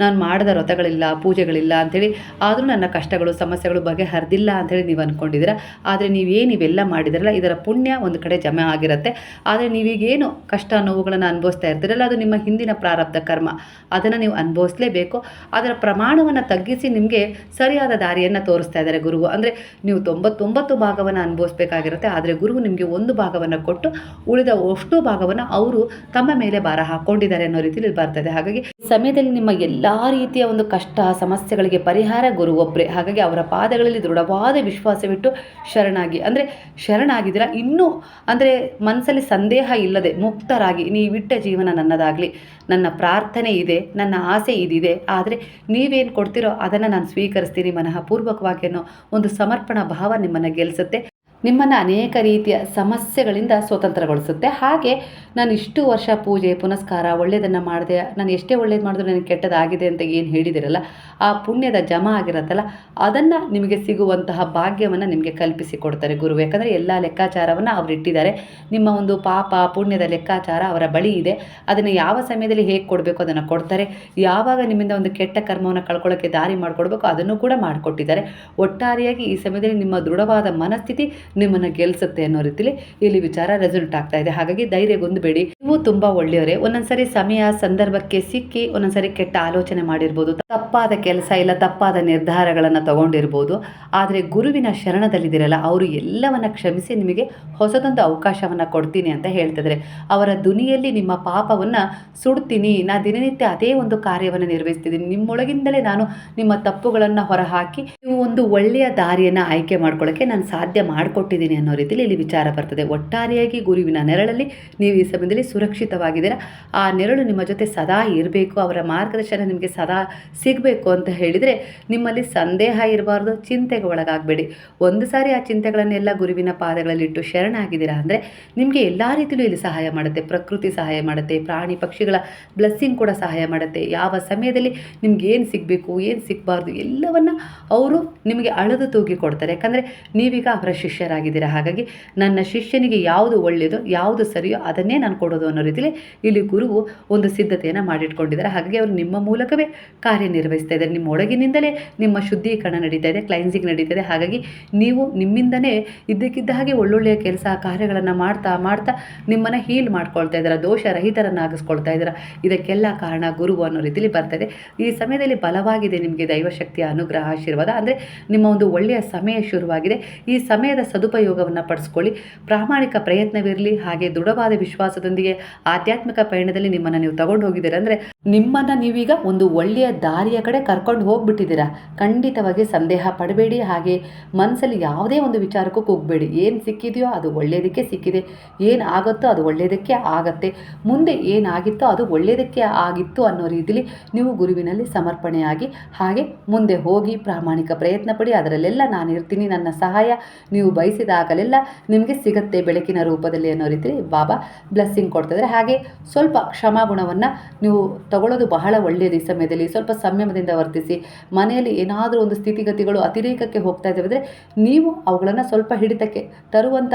ನಾನು ಮಾಡಿದ ವ್ರತಗಳಿಲ್ಲ, ಪೂಜೆಗಳಿಲ್ಲ ಅಂಥೇಳಿ ಆದರೂ ನನ್ನ ಕಷ್ಟಗಳು, ಸಮಸ್ಯೆಗಳು ಬಗೆಹರಿದಿಲ್ಲ ಅಂಥೇಳಿ ನೀವು ಅಂದ್ಕೊಂಡಿದ್ದೀರ ಆದರೆ ನೀವೇನು ಇವೆಲ್ಲ ಮಾಡಿದಿರಲ್ಲ, ಇದರ ಪುಣ್ಯ ಒಂದು ಕಡೆ ಜಮೆ ಆಗಿರುತ್ತೆ. ಆದರೆ ನೀವೀಗೇನು ಕಷ್ಟ ನೋವುಗಳನ್ನು ಅನುಭವಿಸ್ತಾ ಇರ್ತೀರಲ್ಲ, ಅದು ನಿಮ್ಮ ಹಿಂದಿನ ಪ್ರಾರಬ್ಧ ಕರ್ಮ. ಅದನ್ನು ನೀವು ಅನುಭವಿಸಲೇಬೇಕು. ಅದರ ಪ್ರಮಾಣವನ್ನು ತಗ್ಗಿಸಿ ನಿಮಗೆ ಸರಿಯಾದ ದಾರಿಯನ್ನು ತೋರಿಸ್ತಾ ಇದ್ದಾರೆ ಗುರುವು ಅಂದರೆ ನೀವು ತೊಂಬತ್ತೊಂಬತ್ತು ಭಾಗವನ್ನು ಅನುಭವಿಸ್ಬೇಕಾಗಿರುತ್ತೆ, ಆದರೆ ಗುರುವು ನಿಮಗೆ ಒಂದು ಭಾಗವನ್ನು ಕೊಟ್ಟು ಉಳಿದ ಅಷ್ಟು ಭಾಗವನ್ನು ಅವರು ತಮ್ಮ ಮೇಲೆ ಭಾರ ಹಾಕ್ಕೊಂಡಿದ್ದಾರೆ ಅನ್ನೋ ರೀತಿಯಲ್ಲಿ ಬರ್ತದೆ ಹಾಗಾಗಿ ಈ ಸಮಯದಲ್ಲಿ ನಿಮ್ಮ ಎಲ್ಲ ರೀತಿಯ ಒಂದು ಕಷ್ಟ, ಸಮಸ್ಯೆಗಳಿಗೆ ಪರಿಹಾರ ಗುರು ಒಬ್ಬರೇ ಹಾಗಾಗಿ ಅವರ ಪಾದಗಳಲ್ಲಿ ದೃಢವಾದ ವಿಶ್ವಾಸವಿಟ್ಟು ಶರಣಾಗಿ, ಅಂದರೆ ಶರಣಾಗಿದ್ದೀರಾ. ಇನ್ನೂ, ಅಂದರೆ ಮನಸ್ಸಲ್ಲಿ ಸಂದೇಹ ಇಲ್ಲದೆ ಮುಕ್ತರಾಗಿ ನೀವಿಟ್ಟ ಜೀವನ ನನ್ನದಾಗಲಿ. ನನ್ನ ಪ್ರಾರ್ಥನೆ ಇದೆ, ನನ್ನ ಆಸೆ ಇದಿದೆ. ಆದರೆ ನೀವೇನು ಕೊಡ್ತೀರೋ ಅದನ್ನು ನಾನು ಸ್ವೀಕರಿಸ್ತೀನಿ ಮನಃಪೂರ್ವಕವಾಗಿ ಅನ್ನೋ ಒಂದು ಸಮರ್ಪಣಾ ಭಾವ ನಿಮ್ಮನ್ನು ಗೆಲ್ಲಿಸುತ್ತೆ ನಿಮ್ಮನ್ನು ಅನೇಕ ರೀತಿಯ ಸಮಸ್ಯೆಗಳಿಂದ ಸ್ವತಂತ್ರಗೊಳಿಸುತ್ತೆ. ಹಾಗೆ ನಾನು ಇಷ್ಟು ವರ್ಷ ಪೂಜೆ, ಪುನಸ್ಕಾರ ಒಳ್ಳೆಯದನ್ನು ಮಾಡಿದೆ, ನಾನು ಎಷ್ಟೇ ಒಳ್ಳೇದು ಮಾಡಿದ್ರು ನನಗೆ ಕೆಟ್ಟದಾಗಿದೆ ಅಂತ ಏನು ಹೇಳಿದಿರಲ್ಲ, ಆ ಪುಣ್ಯದ ಜಮ ಆಗಿರತ್ತಲ್ಲ, ಅದನ್ನು ನಿಮಗೆ ಸಿಗುವಂತಹ ಭಾಗ್ಯವನ್ನು ನಿಮಗೆ ಕಲ್ಪಿಸಿ ಕೊಡ್ತಾರೆ ಗುರು ಯಾಕಂದರೆ ಎಲ್ಲ ಲೆಕ್ಕಾಚಾರವನ್ನು ಅವರು ಇಟ್ಟಿದ್ದಾರೆ. ನಿಮ್ಮ ಒಂದು ಪಾಪ, ಪುಣ್ಯದ ಲೆಕ್ಕಾಚಾರ ಅವರ ಬಳಿ ಇದೆ. ಅದನ್ನು ಯಾವ ಸಮಯದಲ್ಲಿ ಹೇಗೆ ಕೊಡಬೇಕು ಅದನ್ನು ಕೊಡ್ತಾರೆ. ಯಾವಾಗ ನಿಮ್ಮಿಂದ ಒಂದು ಕೆಟ್ಟ ಕರ್ಮವನ್ನು ಕಳ್ಕೊಳ್ಳೋಕ್ಕೆ ದಾರಿ ಮಾಡಿಕೊಡ್ಬೇಕು ಅದನ್ನು ಕೂಡ ಮಾಡಿಕೊಟ್ಟಿದ್ದಾರೆ. ಒಟ್ಟಾರೆಯಾಗಿ ಈ ಸಮಯದಲ್ಲಿ ನಿಮ್ಮ ದೃಢವಾದ ಮನಸ್ಥಿತಿ ನಿಮ್ಮನ್ನು ಗೆಲ್ಸುತ್ತೆ ಅನ್ನೋ ರೀತಿಲಿ ಇಲ್ಲಿ ವಿಚಾರ ರೆಸಲ್ಟ್ ಆಗ್ತಾ ಇದೆ. ಹಾಗಾಗಿ ಧೈರ್ಯಗೊಂದುಬೇಡಿ ನೀವು ತುಂಬ ಒಳ್ಳೆಯವರೇ. ಒಂದೊಂದ್ಸರಿ ಸಮಯ, ಸಂದರ್ಭಕ್ಕೆ ಸಿಕ್ಕಿ ಒಂದೊಂದ್ಸರಿ ಕೆಟ್ಟ ಆಲೋಚನೆ ಮಾಡಿರ್ಬೋದು. ತಪ್ಪಾದ ಕೆಲಸ ಇಲ್ಲ, ತಪ್ಪಾದ ನಿರ್ಧಾರಗಳನ್ನು ತಗೊಂಡಿರ್ಬೋದು. ಆದರೆ ಗುರುವಿನ ಶರಣದಲ್ಲಿದ್ದೀರಲ್ಲ, ಅವರು ಎಲ್ಲವನ್ನ ಕ್ಷಮಿಸಿ ನಿಮಗೆ ಹೊಸದೊಂದು ಅವಕಾಶವನ್ನು ಕೊಡ್ತೀನಿ ಅಂತ ಹೇಳ್ತಿದ್ದಾರೆ. ಅವರ ದುನಿಯಲ್ಲಿ ನಿಮ್ಮ ಪಾಪವನ್ನು ಸುಡ್ತೀನಿ. ನಾ ದಿನನಿತ್ಯ ಅದೇ ಒಂದು ಕಾರ್ಯವನ್ನು ನಿರ್ವಹಿಸ್ತಿದ್ದೀನಿ. ನಿಮ್ಮೊಳಗಿಂದಲೇ ನಾನು ನಿಮ್ಮ ತಪ್ಪುಗಳನ್ನು ಹೊರಹಾಕಿ ನೀವು ಒಂದು ಒಳ್ಳೆಯ ದಾರಿಯನ್ನು ಆಯ್ಕೆ ಮಾಡ್ಕೊಳ್ಳೋಕ್ಕೆ ನಾನು ಸಾಧ್ಯ ಮಾಡಿಕೊಟ್ಟಿದ್ದೀನಿ ಅನ್ನೋ ರೀತಿಯಲ್ಲಿ ಇಲ್ಲಿ ವಿಚಾರ ಬರ್ತದೆ. ಒಟ್ಟಾರೆಯಾಗಿ ಗುರುವಿನ ನೆರಳಲ್ಲಿ ನೀವು ಈ ಸಮಯದಲ್ಲಿ ಸುರಕ್ಷಿತವಾಗಿದ್ದೀರಾ. ಆ ನೆರಳು ನಿಮ್ಮ ಜೊತೆ ಸದಾ ಇರಬೇಕು. ಅವರ ಮಾರ್ಗದರ್ಶನ ನಿಮಗೆ ಸದಾ ಸಿಗಬೇಕು ಅಂತ ಹೇಳಿದರೆ ನಿಮ್ಮಲ್ಲಿ ಸಂದೇಹ ಇರಬಾರ್ದು, ಚಿಂತೆಗೆ ಒಳಗಾಗಬೇಡಿ. ಒಂದು ಸಾರಿ ಆ ಚಿಂತೆಗಳನ್ನೆಲ್ಲ ಗುರುವಿನ ಪಾದಗಳಲ್ಲಿಟ್ಟು ಶರಣಾಗಿದ್ದೀರಾ ಅಂದರೆ ನಿಮಗೆ ಎಲ್ಲ ರೀತಿಯಲ್ಲೂ ಇಲ್ಲಿ ಸಹಾಯ ಮಾಡುತ್ತೆ. ಪ್ರಕೃತಿ ಸಹಾಯ ಮಾಡುತ್ತೆ, ಪ್ರಾಣಿ ಪಕ್ಷಿಗಳ ಬ್ಲೆಸ್ಸಿಂಗ್ ಕೂಡ ಸಹಾಯ ಮಾಡುತ್ತೆ. ಯಾವ ಸಮಯದಲ್ಲಿ ನಿಮ್ಗೆ ಏನು ಸಿಗಬೇಕು, ಏನು ಸಿಗಬಾರ್ದು ಎಲ್ಲವನ್ನು ಅವರು ನಿಮಗೆ ಅಳೆದು ತೂಗಿ ಕೊಡ್ತಾರೆ ಯಾಕಂದರೆ ನೀವೀಗ ಅವರ ಶಿಷ್ಯರಾಗಿದ್ದೀರಾ ಹಾಗಾಗಿ ನನ್ನ ಶಿಷ್ಯನಿಗೆ ಯಾವುದು ಒಳ್ಳೆಯದೋ, ಯಾವುದು ಸರಿಯೋ ಅದನ್ನೇ ನಾನು ಕೊಡೋದು ಅನ್ನೋ ರೀತಿಯಲ್ಲಿ ಇಲ್ಲಿ ಗುರುವು ಒಂದು ಸಿದ್ಧತೆಯನ್ನು ಮಾಡಿಟ್ಕೊಂಡಿದ್ದಾರೆ. ಹಾಗಾಗಿ ಅವರು ನಿಮ್ಮ ಮೂಲಕವೇ ಕಾರ್ಯನಿರ್ವಹಿಸ್ತಾ ಇದ್ದಾರೆ. ನಿಮ್ಮ ಒಳಗಿನಿಂದಲೇ ನಿಮ್ಮ ಶುದ್ಧೀಕರಣ ನಡೀತಾ ಇದೆ ಕ್ಲೈನ್ಸಿಂಗ್ ನಡೀತಾ ಇದೆ. ಹಾಗಾಗಿ ನೀವು ನಿಮ್ಮಿಂದನೇ ಇದ್ದಕ್ಕಿದ್ದ ಹಾಗೆ ಒಳ್ಳೊಳ್ಳೆಯ ಕೆಲಸ, ಕಾರ್ಯಗಳನ್ನು ಮಾಡ್ತಾ ಮಾಡ್ತಾ ನಿಮ್ಮನ್ನು ಹೀಲ್ ಮಾಡ್ಕೊಳ್ತಾ ಇದ್ದಾರೆ ದೋಷ ರಹಿತರನ್ನಾಗಿಸ್ಕೊಳ್ತಾ ಇದ್ದಾರೆ. ಇದಕ್ಕೆಲ್ಲ ಕಾರಣ ಗುರು ಅನ್ನೋ ರೀತಿಯಲ್ಲಿ ಬರ್ತಾ ಇದೆ. ಈ ಸಮಯದಲ್ಲಿ ಬಲವಾಗಿದೆ ನಿಮಗೆ ದೈವಶಕ್ತಿಯ ಅನುಗ್ರಹ, ಆಶೀರ್ವಾದ. ಅಂದರೆ ನಿಮ್ಮ ಒಂದು ಒಳ್ಳೆಯ ಸಮಯ ಶುರುವಾಗಿದೆ. ಈ ಸಮಯದ ಸದುಪಯೋಗವನ್ನು ಪಡಿಸ್ಕೊಳ್ಳಿ. ಪ್ರಾಮಾಣಿಕ ಪ್ರಯತ್ನವಿರಲಿ, ಹಾಗೆ ದೃಢವಾದ ವಿಶ್ವಾಸದೊಂದಿಗೆ ಆಧ್ಯಾತ್ಮಿಕ ಪಯಣದಲ್ಲಿ ನಿಮ್ಮನ್ನು ನೀವು ತಗೊಂಡು ಹೋಗಿದ್ದೀರಾ ಅಂದರೆ ನಿಮ್ಮನ್ನು ನೀವೀಗ ಒಂದು ಒಳ್ಳೆಯ ದಾರಿಯ ಕಡೆ ಕರ್ಕೊಂಡು ಹೋಗ್ಬಿಟ್ಟಿದ್ದೀರಾ. ಖಂಡಿತವಾಗಿ ಸಂದೇಹ ಪಡಬೇಡಿ, ಹಾಗೆ ಮನಸ್ಸಲ್ಲಿ ಯಾವುದೇ ಒಂದು ವಿಚಾರಕ್ಕೂ ಕೂಗಬೇಡಿ. ಏನು ಸಿಕ್ಕಿದೆಯೋ ಅದು ಒಳ್ಳೆಯದಕ್ಕೆ ಸಿಕ್ಕಿದೆ. ಏನು ಆಗುತ್ತೋ ಅದು ಒಳ್ಳೆಯದಕ್ಕೆ ಆಗತ್ತೆ. ಮುಂದೆ ಏನಾಗಿತ್ತೋ ಅದು ಒಳ್ಳೆಯದಕ್ಕೆ ಆಗಿತ್ತು ಅನ್ನೋ ರೀತಿಲಿ ನೀವು ಗುರುವಿನಲ್ಲಿ ಸಮರ್ಪಣೆಯಾಗಿ, ಹಾಗೆ ಮುಂದೆ ಹೋಗಿ ಪ್ರಾಮಾಣಿಕ ಪ್ರಯತ್ನ ಪಡಿ. ಅದರಲ್ಲೆಲ್ಲ ನಾನು ಇರ್ತೀನಿ ನನ್ನ ಸಹಾಯ. ನೀವು ಬಯಸಿದಾಗಲೆಲ್ಲ ನಿಮಗೆ ಸಿಗುತ್ತೆ ಬೆಳಕಿನ ರೂಪದಲ್ಲಿ ಅನ್ನೋ ರೀತಿ ಬಾಬಾ ಬ್ಲೆಸ್ಸಿಂಗ್ ಕೊಡ್ತಿದ್ದಾರೆ ಹಾಗೆ ಸ್ವಲ್ಪ ಕ್ಷಮಾಗುಣವನ್ನು ನೀವು ತಗೊಳ್ಳೋದು ಬಹಳ ಒಳ್ಳೆಯದು ಈ ಸಮಯದಲ್ಲಿ. ಸ್ವಲ್ಪ ಸಂಯಮದಿಂದ ವರ್ತಿಸಿ, ಮನೆಯಲ್ಲಿ ಏನಾದರೂ ಒಂದು ಸ್ಥಿತಿಗತಿಗಳು ಅತಿರೇಕಕ್ಕೆ ಹೋಗ್ತಾ ಇದ್ದಾವೆ ಅಂದರೆ ನೀವು ಅವುಗಳನ್ನು ಸ್ವಲ್ಪ ಹಿಡಿತಕ್ಕೆ ತರುವಂಥ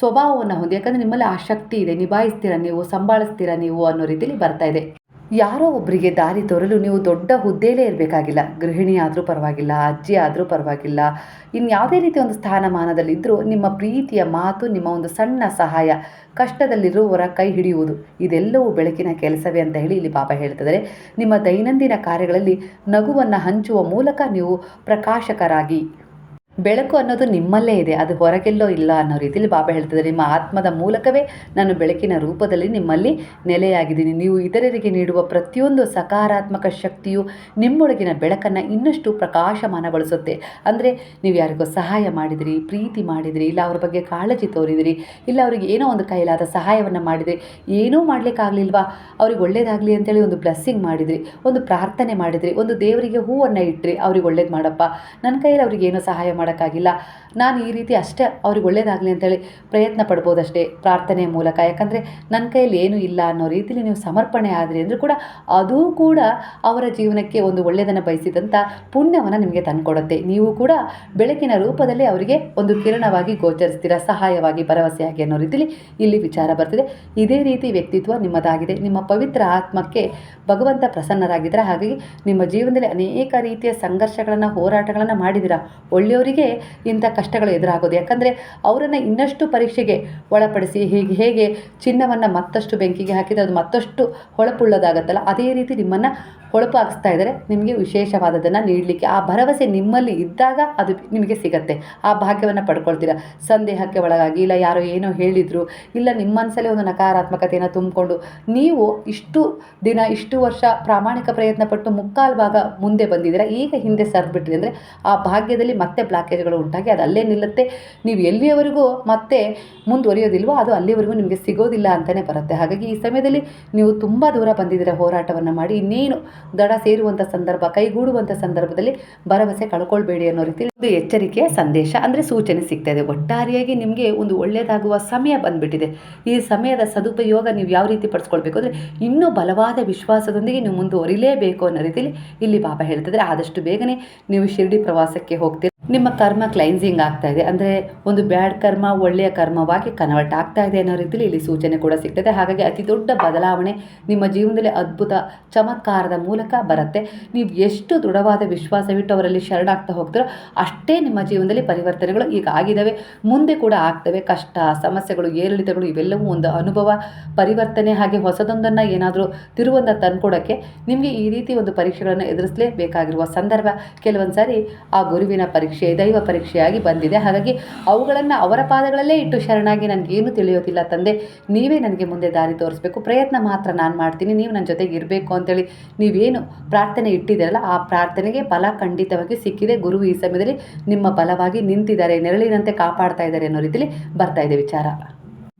ಸ್ವಭಾವವನ್ನು ಹೊಂದಿ. ಯಾಕಂದರೆ ನಿಮ್ಮಲ್ಲಿ ಆ ಶಕ್ತಿ ಇದೆ, ನಿಭಾಯಿಸ್ತೀರಾ ನೀವು, ಸಂಭಾಳಿಸ್ತೀರಾ ನೀವು ಅನ್ನೋ ರೀತಿಯಲ್ಲಿ ಬರ್ತಾ ಇದೆ. ಯಾರೋ ಒಬ್ಬರಿಗೆ ದಾರಿ ತೋರಲು ನೀವು ದೊಡ್ಡ ಹುದ್ದೆಯಲ್ಲೇ ಇರಬೇಕಾಗಿಲ್ಲ. ಗೃಹಿಣಿ ಆದರೂ ಪರವಾಗಿಲ್ಲ, ಅಜ್ಜಿ ಆದರೂ ಪರವಾಗಿಲ್ಲ. ಇನ್ನು ಯಾವುದೇ ರೀತಿಯ ಒಂದು ಸ್ಥಾನಮಾನದಲ್ಲಿದ್ದರೂ ನಿಮ್ಮ ಪ್ರೀತಿಯ ಮಾತು, ನಿಮ್ಮ ಒಂದು ಸಣ್ಣ ಸಹಾಯ ಕಷ್ಟದಲ್ಲಿರುವವರ ಕೈ ಹಿಡಿಯುವುದು. ಇದೆಲ್ಲವೂ ಬೆಳಕಿನ ಕೆಲಸವೇ ಅಂತ ಹೇಳಿ ಇಲ್ಲಿ ಪಾಪ ಹೇಳ್ತಿದ್ದಾರೆ. ನಿಮ್ಮ ದೈನಂದಿನ ಕಾರ್ಯಗಳಲ್ಲಿ ನಗುವನ್ನು ಹಂಚುವ ಮೂಲಕ ನೀವು ಪ್ರಕಾಶಕರಾಗಿ ಬೆಳಕು ಅನ್ನೋದು ನಿಮ್ಮಲ್ಲೇ ಇದೆ, ಅದು ಹೊರಗೆಲ್ಲೋ ಇಲ್ಲ ಅನ್ನೋ ರೀತಿಯಲ್ಲಿ ಬಾಬಾ ಹೇಳ್ತಿದ್ದಾರೆ. ನಿಮ್ಮ ಆತ್ಮದ ಮೂಲಕವೇ ನಾನು ಬೆಳಕಿನ ರೂಪದಲ್ಲಿ ನಿಮ್ಮಲ್ಲಿ ನೆಲೆಯಾಗಿದ್ದೀನಿ. ನೀವು ಇತರರಿಗೆ ನೀಡುವ ಪ್ರತಿಯೊಂದು ಸಕಾರಾತ್ಮಕ ಶಕ್ತಿಯು ನಿಮ್ಮೊಳಗಿನ ಬೆಳಕನ್ನು ಇನ್ನಷ್ಟು ಪ್ರಕಾಶಮಾನಗೊಳಿಸುತ್ತೆ. ಅಂದರೆ ನೀವು ಯಾರಿಗೋ ಸಹಾಯ ಮಾಡಿದಿರಿ, ಪ್ರೀತಿ ಮಾಡಿದಿರಿ, ಇಲ್ಲ ಅವ್ರ ಬಗ್ಗೆ ಕಾಳಜಿ ತೋರಿದಿರಿ, ಇಲ್ಲ ಅವರಿಗೆ ಏನೋ ಒಂದು ಕೈಲಾದ ಸಹಾಯವನ್ನು ಮಾಡಿದಿರಿ ಏನೂ ಮಾಡಲಿಕ್ಕಾಗಲಿಲ್ವಾ? ಅವ್ರಿಗೆ ಒಳ್ಳೇದಾಗಲಿ ಅಂತೇಳಿ ಒಂದು ಬ್ಲೆಸ್ಸಿಂಗ್ ಮಾಡಿದಿರಿ, ಒಂದು ಪ್ರಾರ್ಥನೆ ಮಾಡಿದಿರಿ, ಒಂದು ದೇವರಿಗೆ ಹೂವನ್ನು ಇಟ್ರಿ ಅವ್ರಿಗೆ ಒಳ್ಳೇದು ಮಾಡಪ್ಪ. ನನ್ನ ಕೈಯಲ್ಲಿ ಅವ್ರಿಗೆ ಏನೋ ಸಹಾಯ ಮಾಡೋಕ್ಕಾಗಿಲ್ಲ. ನಾನು ಈ ರೀತಿ ಅಷ್ಟೇ ಅವ್ರಿಗೆ ಒಳ್ಳೇದಾಗಲಿ ಅಂತೇಳಿ ಪ್ರಯತ್ನ ಪಡ್ಬೋದಷ್ಟೇ ಪ್ರಾರ್ಥನೆಯ ಮೂಲಕ. ಯಾಕಂದರೆ ನನ್ನ ಕೈಯಲ್ಲಿ ಏನೂ ಇಲ್ಲ ಅನ್ನೋ ರೀತಿಯಲ್ಲಿ ನೀವು ಸಮರ್ಪಣೆ ಆದರೆ ಅಂದರೂ ಕೂಡ ಅದೂ ಕೂಡ ಅವರ ಜೀವನಕ್ಕೆ ಒಂದು ಒಳ್ಳೆಯದನ್ನು ಬಯಸಿದಂಥ ಪುಣ್ಯವನ್ನು ನಿಮಗೆ ತಂದುಕೊಡುತ್ತೆ. ನೀವು ಕೂಡ ಬೆಳಕಿನ ರೂಪದಲ್ಲಿ ಅವರಿಗೆ ಒಂದು ಕಿರಣವಾಗಿ ಗೋಚರಿಸ್ತೀರ, ಸಹಾಯವಾಗಿ, ಭರವಸೆಯಾಗಿ ಅನ್ನೋ ರೀತಿಯಲ್ಲಿ ಇಲ್ಲಿ ವಿಚಾರ ಬರ್ತಿದೆ. ಇದೇ ರೀತಿ ವ್ಯಕ್ತಿತ್ವ ನಿಮ್ಮದಾಗಿದೆ. ನಿಮ್ಮ ಪವಿತ್ರ ಆತ್ಮಕ್ಕೆ ಭಗವಂತ ಪ್ರಸನ್ನರಾಗಿದ್ದಾರೆ. ಹಾಗಾಗಿ ನಿಮ್ಮ ಜೀವನದಲ್ಲಿ ಅನೇಕ ರೀತಿಯ ಸಂಘರ್ಷಗಳನ್ನು, ಹೋರಾಟಗಳನ್ನು ಮಾಡಿದಿರ ಒಳ್ಳೆಯವರಿಗೆ ಇಂಥ ಕಷ್ಟಗಳು ಎದುರಾಗೋದು. ಯಾಕಂದರೆ ಅವರನ್ನು ಇನ್ನಷ್ಟು ಪರೀಕ್ಷೆಗೆ ಒಳಪಡಿಸಿ ಹೀಗೆ ಹೇಗೆ ಚಿನ್ನವನ್ನು ಮತ್ತಷ್ಟು ಬೆಂಕಿಗೆ ಹಾಕಿದರೆ ಅದು ಮತ್ತಷ್ಟು ಹೊಳಪುಳ್ಳದಾಗತ್ತಲ್ಲ, ಅದೇ ರೀತಿ ನಿಮ್ಮನ್ನು ಹೊಳಪು ಹಾಕಿಸ್ತಾ ಇದ್ದಾರೆ. ನಿಮಗೆ ವಿಶೇಷವಾದದನ್ನು ನೀಡಲಿಕ್ಕೆ ಆ ಭರವಸೆ ನಿಮ್ಮಲ್ಲಿ ಇದ್ದಾಗ ಅದು ನಿಮಗೆ ಸಿಗತ್ತೆ. ಆ ಭಾಗ್ಯವನ್ನು ಪಡ್ಕೊಳ್ತೀರ? ಸಂದೇಹಕ್ಕೆ ಒಳಗಾಗಿ ಇಲ್ಲ, ಯಾರೋ ಏನೋ ಹೇಳಿದರು, ಇಲ್ಲ ನಿಮ್ಮ ಮನಸ್ಸಲ್ಲೇ ಒಂದು ನಕಾರಾತ್ಮಕತೆಯನ್ನು ತುಂಬಿಕೊಂಡು ನೀವು ಇಷ್ಟು ದಿನ, ಇಷ್ಟು ವರ್ಷ ಪ್ರಾಮಾಣಿಕ ಪ್ರಯತ್ನ ಪಟ್ಟು ಮುಕ್ಕಾಲು ಭಾಗ ಮುಂದೆ ಬಂದಿದ್ದೀರ, ಈಗ ಹಿಂದೆ ಸರಿದ್ಬಿಟ್ರಿ ಅಂದರೆ ಆ ಭಾಗ್ಯದಲ್ಲಿ ಮತ್ತೆ ಬ್ಲಾಕೇಜ್ಗಳು ಉಂಟಾಗಿ ಅದು ಅಲ್ಲೇ ನಿಲ್ಲುತ್ತೆ. ನೀವು ಎಲ್ಲಿಯವರೆಗೂ ಮತ್ತೆ ಮುಂದುವರಿಯೋದಿಲ್ವೋ ಅದು ಅಲ್ಲಿವರೆಗೂ ನಿಮಗೆ ಸಿಗೋದಿಲ್ಲ ಅಂತಲೇ ಬರುತ್ತೆ. ಹಾಗಾಗಿ ಈ ಸಮಯದಲ್ಲಿ ನೀವು ತುಂಬ ದೂರ ಬಂದಿದ್ದೀರ ಹೋರಾಟವನ್ನು ಮಾಡಿ. ಇನ್ನೇನು ದಡ ಸೇರುವಂಥ ಸಂದರ್ಭ ಕೈಗೂಡುವಂಥ ಸಂದರ್ಭದಲ್ಲಿ ಭರವಸೆ ಕಳ್ಕೊಳ್ಬೇಡಿ ಅನ್ನೋ ರೀತಿ ಒಂದು ಎಚ್ಚರಿಕೆಯ ಸಂದೇಶ ಅಂದರೆ ಸೂಚನೆ ಸಿಗ್ತಾ ಇದೆ. ಒಟ್ಟಾರೆಯಾಗಿ ನಿಮಗೆ ಒಂದು ಒಳ್ಳೆಯದಾಗುವ ಸಮಯ ಬಂದ್ಬಿಟ್ಟಿದೆ. ಈ ಸಮಯದ ಸದುಪಯೋಗ ನೀವು ಯಾವ ರೀತಿ ಪಡಿಸ್ಕೊಳ್ಬೇಕು ಅಂದರೆ ಇನ್ನೂ ಬಲವಾದ ವಿಶ್ವಾಸದೊಂದಿಗೆ ನೀವು ಮುಂದುವರಿಲೇಬೇಕು ಅನ್ನೋ ರೀತಿಯಲ್ಲಿ ಇಲ್ಲಿ ಬಾಬಾ ಹೇಳ್ತಿದ್ರೆ ಆದಷ್ಟು ಬೇಗನೆ ನೀವು ಶಿರ್ಡಿ ಪ್ರವಾಸಕ್ಕೆ ಹೋಗ್ತೀರಿ. ನಿಮ್ಮ ಕರ್ಮ ಕ್ಲೈನ್ಸಿಂಗ್ ಆಗ್ತಾ ಇದೆ. ಅಂದರೆ ಒಂದು ಬ್ಯಾಡ್ ಕರ್ಮ, ಒಳ್ಳೆಯ ಕರ್ಮವಾಗಿ ಕನ್ವರ್ಟ್ ಆಗ್ತಾ ಇದೆ ಅನ್ನೋ ರೀತಿಯಲ್ಲಿ ಇಲ್ಲಿ ಸೂಚನೆ ಕೂಡ ಸಿಗ್ತದೆ. ಹಾಗಾಗಿ ಅತಿ ದೊಡ್ಡ ಬದಲಾವಣೆ ನಿಮ್ಮ ಜೀವನದಲ್ಲಿ ಅದ್ಭುತ ಚಮತ್ಕಾರದ ಮೂಲಕ ಬರುತ್ತೆ. ನೀವು ಎಷ್ಟು ದೃಢವಾದ ವಿಶ್ವಾಸವಿಟ್ಟು ಅವರಲ್ಲಿ ಶರಣಾಗ್ತಾ ಹೋಗ್ತಾರೋ ಅಷ್ಟೇ ನಿಮ್ಮ ಜೀವನದಲ್ಲಿ ಪರಿವರ್ತನೆಗಳು ಈಗ ಆಗಿದ್ದಾವೆ ಮುಂದೆ ಕೂಡ ಆಗ್ತವೆ. ಕಷ್ಟ, ಸಮಸ್ಯೆಗಳು, ಏರಿಳಿತಗಳು ಇವೆಲ್ಲವೂ ಒಂದು ಅನುಭವ, ಪರಿವರ್ತನೆ ಹಾಗೆ ಹೊಸದೊಂದನ್ನು ಏನಾದರೂ ತಿರುವೊಂದ ತಂದುಕೊಡೋಕ್ಕೆ ನಿಮಗೆ ಈ ರೀತಿ ಒಂದು ಪರೀಕ್ಷೆಗಳನ್ನು ಎದುರಿಸಲೇಬೇಕಾಗಿರುವ ಸಂದರ್ಭ. ಕೆಲವೊಂದು ಸಾರಿ ಆ ಗುರುವಿನ ಪರೀಕ್ಷೆ ದೈವ ಪರೀಕ್ಷೆಯಾಗಿ ಬಂದಿದೆ. ಹಾಗಾಗಿ ಅವುಗಳನ್ನು ಅವರ ಪಾದಗಳಲ್ಲೇ ಇಟ್ಟು ಶರಣಾಗಿ ನನಗೇನು ತಿಳಿಯೋದಿಲ್ಲ ತಂದೆ, ನೀವೇ ನನಗೆ ಮುಂದೆ ದಾರಿ ತೋರಿಸ್ಬೇಕು. ಪ್ರಯತ್ನ ಮಾತ್ರ ನಾನು ಮಾಡ್ತೀನಿ, ನೀವು ನನ್ನ ಜೊತೆಗೆ ಇರಬೇಕು ಅಂತೇಳಿ ನೀವೇನು ಪ್ರಾರ್ಥನೆ ಇಟ್ಟಿದ್ದೀರಲ್ಲ, ಆ ಪ್ರಾರ್ಥನೆಗೆ ಫಲ ಖಂಡಿತವಾಗಿ ಸಿಕ್ಕಿದೆ. ಗುರು ಈ ಸಮಯದಲ್ಲಿ ನಿಮ್ಮ ಬಲವಾಗಿ ನಿಂತಿದ್ದಾರೆ, ನೆರಳಿನಂತೆ ಕಾಪಾಡ್ತಾ ಇದ್ದಾರೆ ಅನ್ನೋ ರೀತಿಯಲ್ಲಿ ಬರ್ತಾ ಇದೆ ವಿಚಾರ.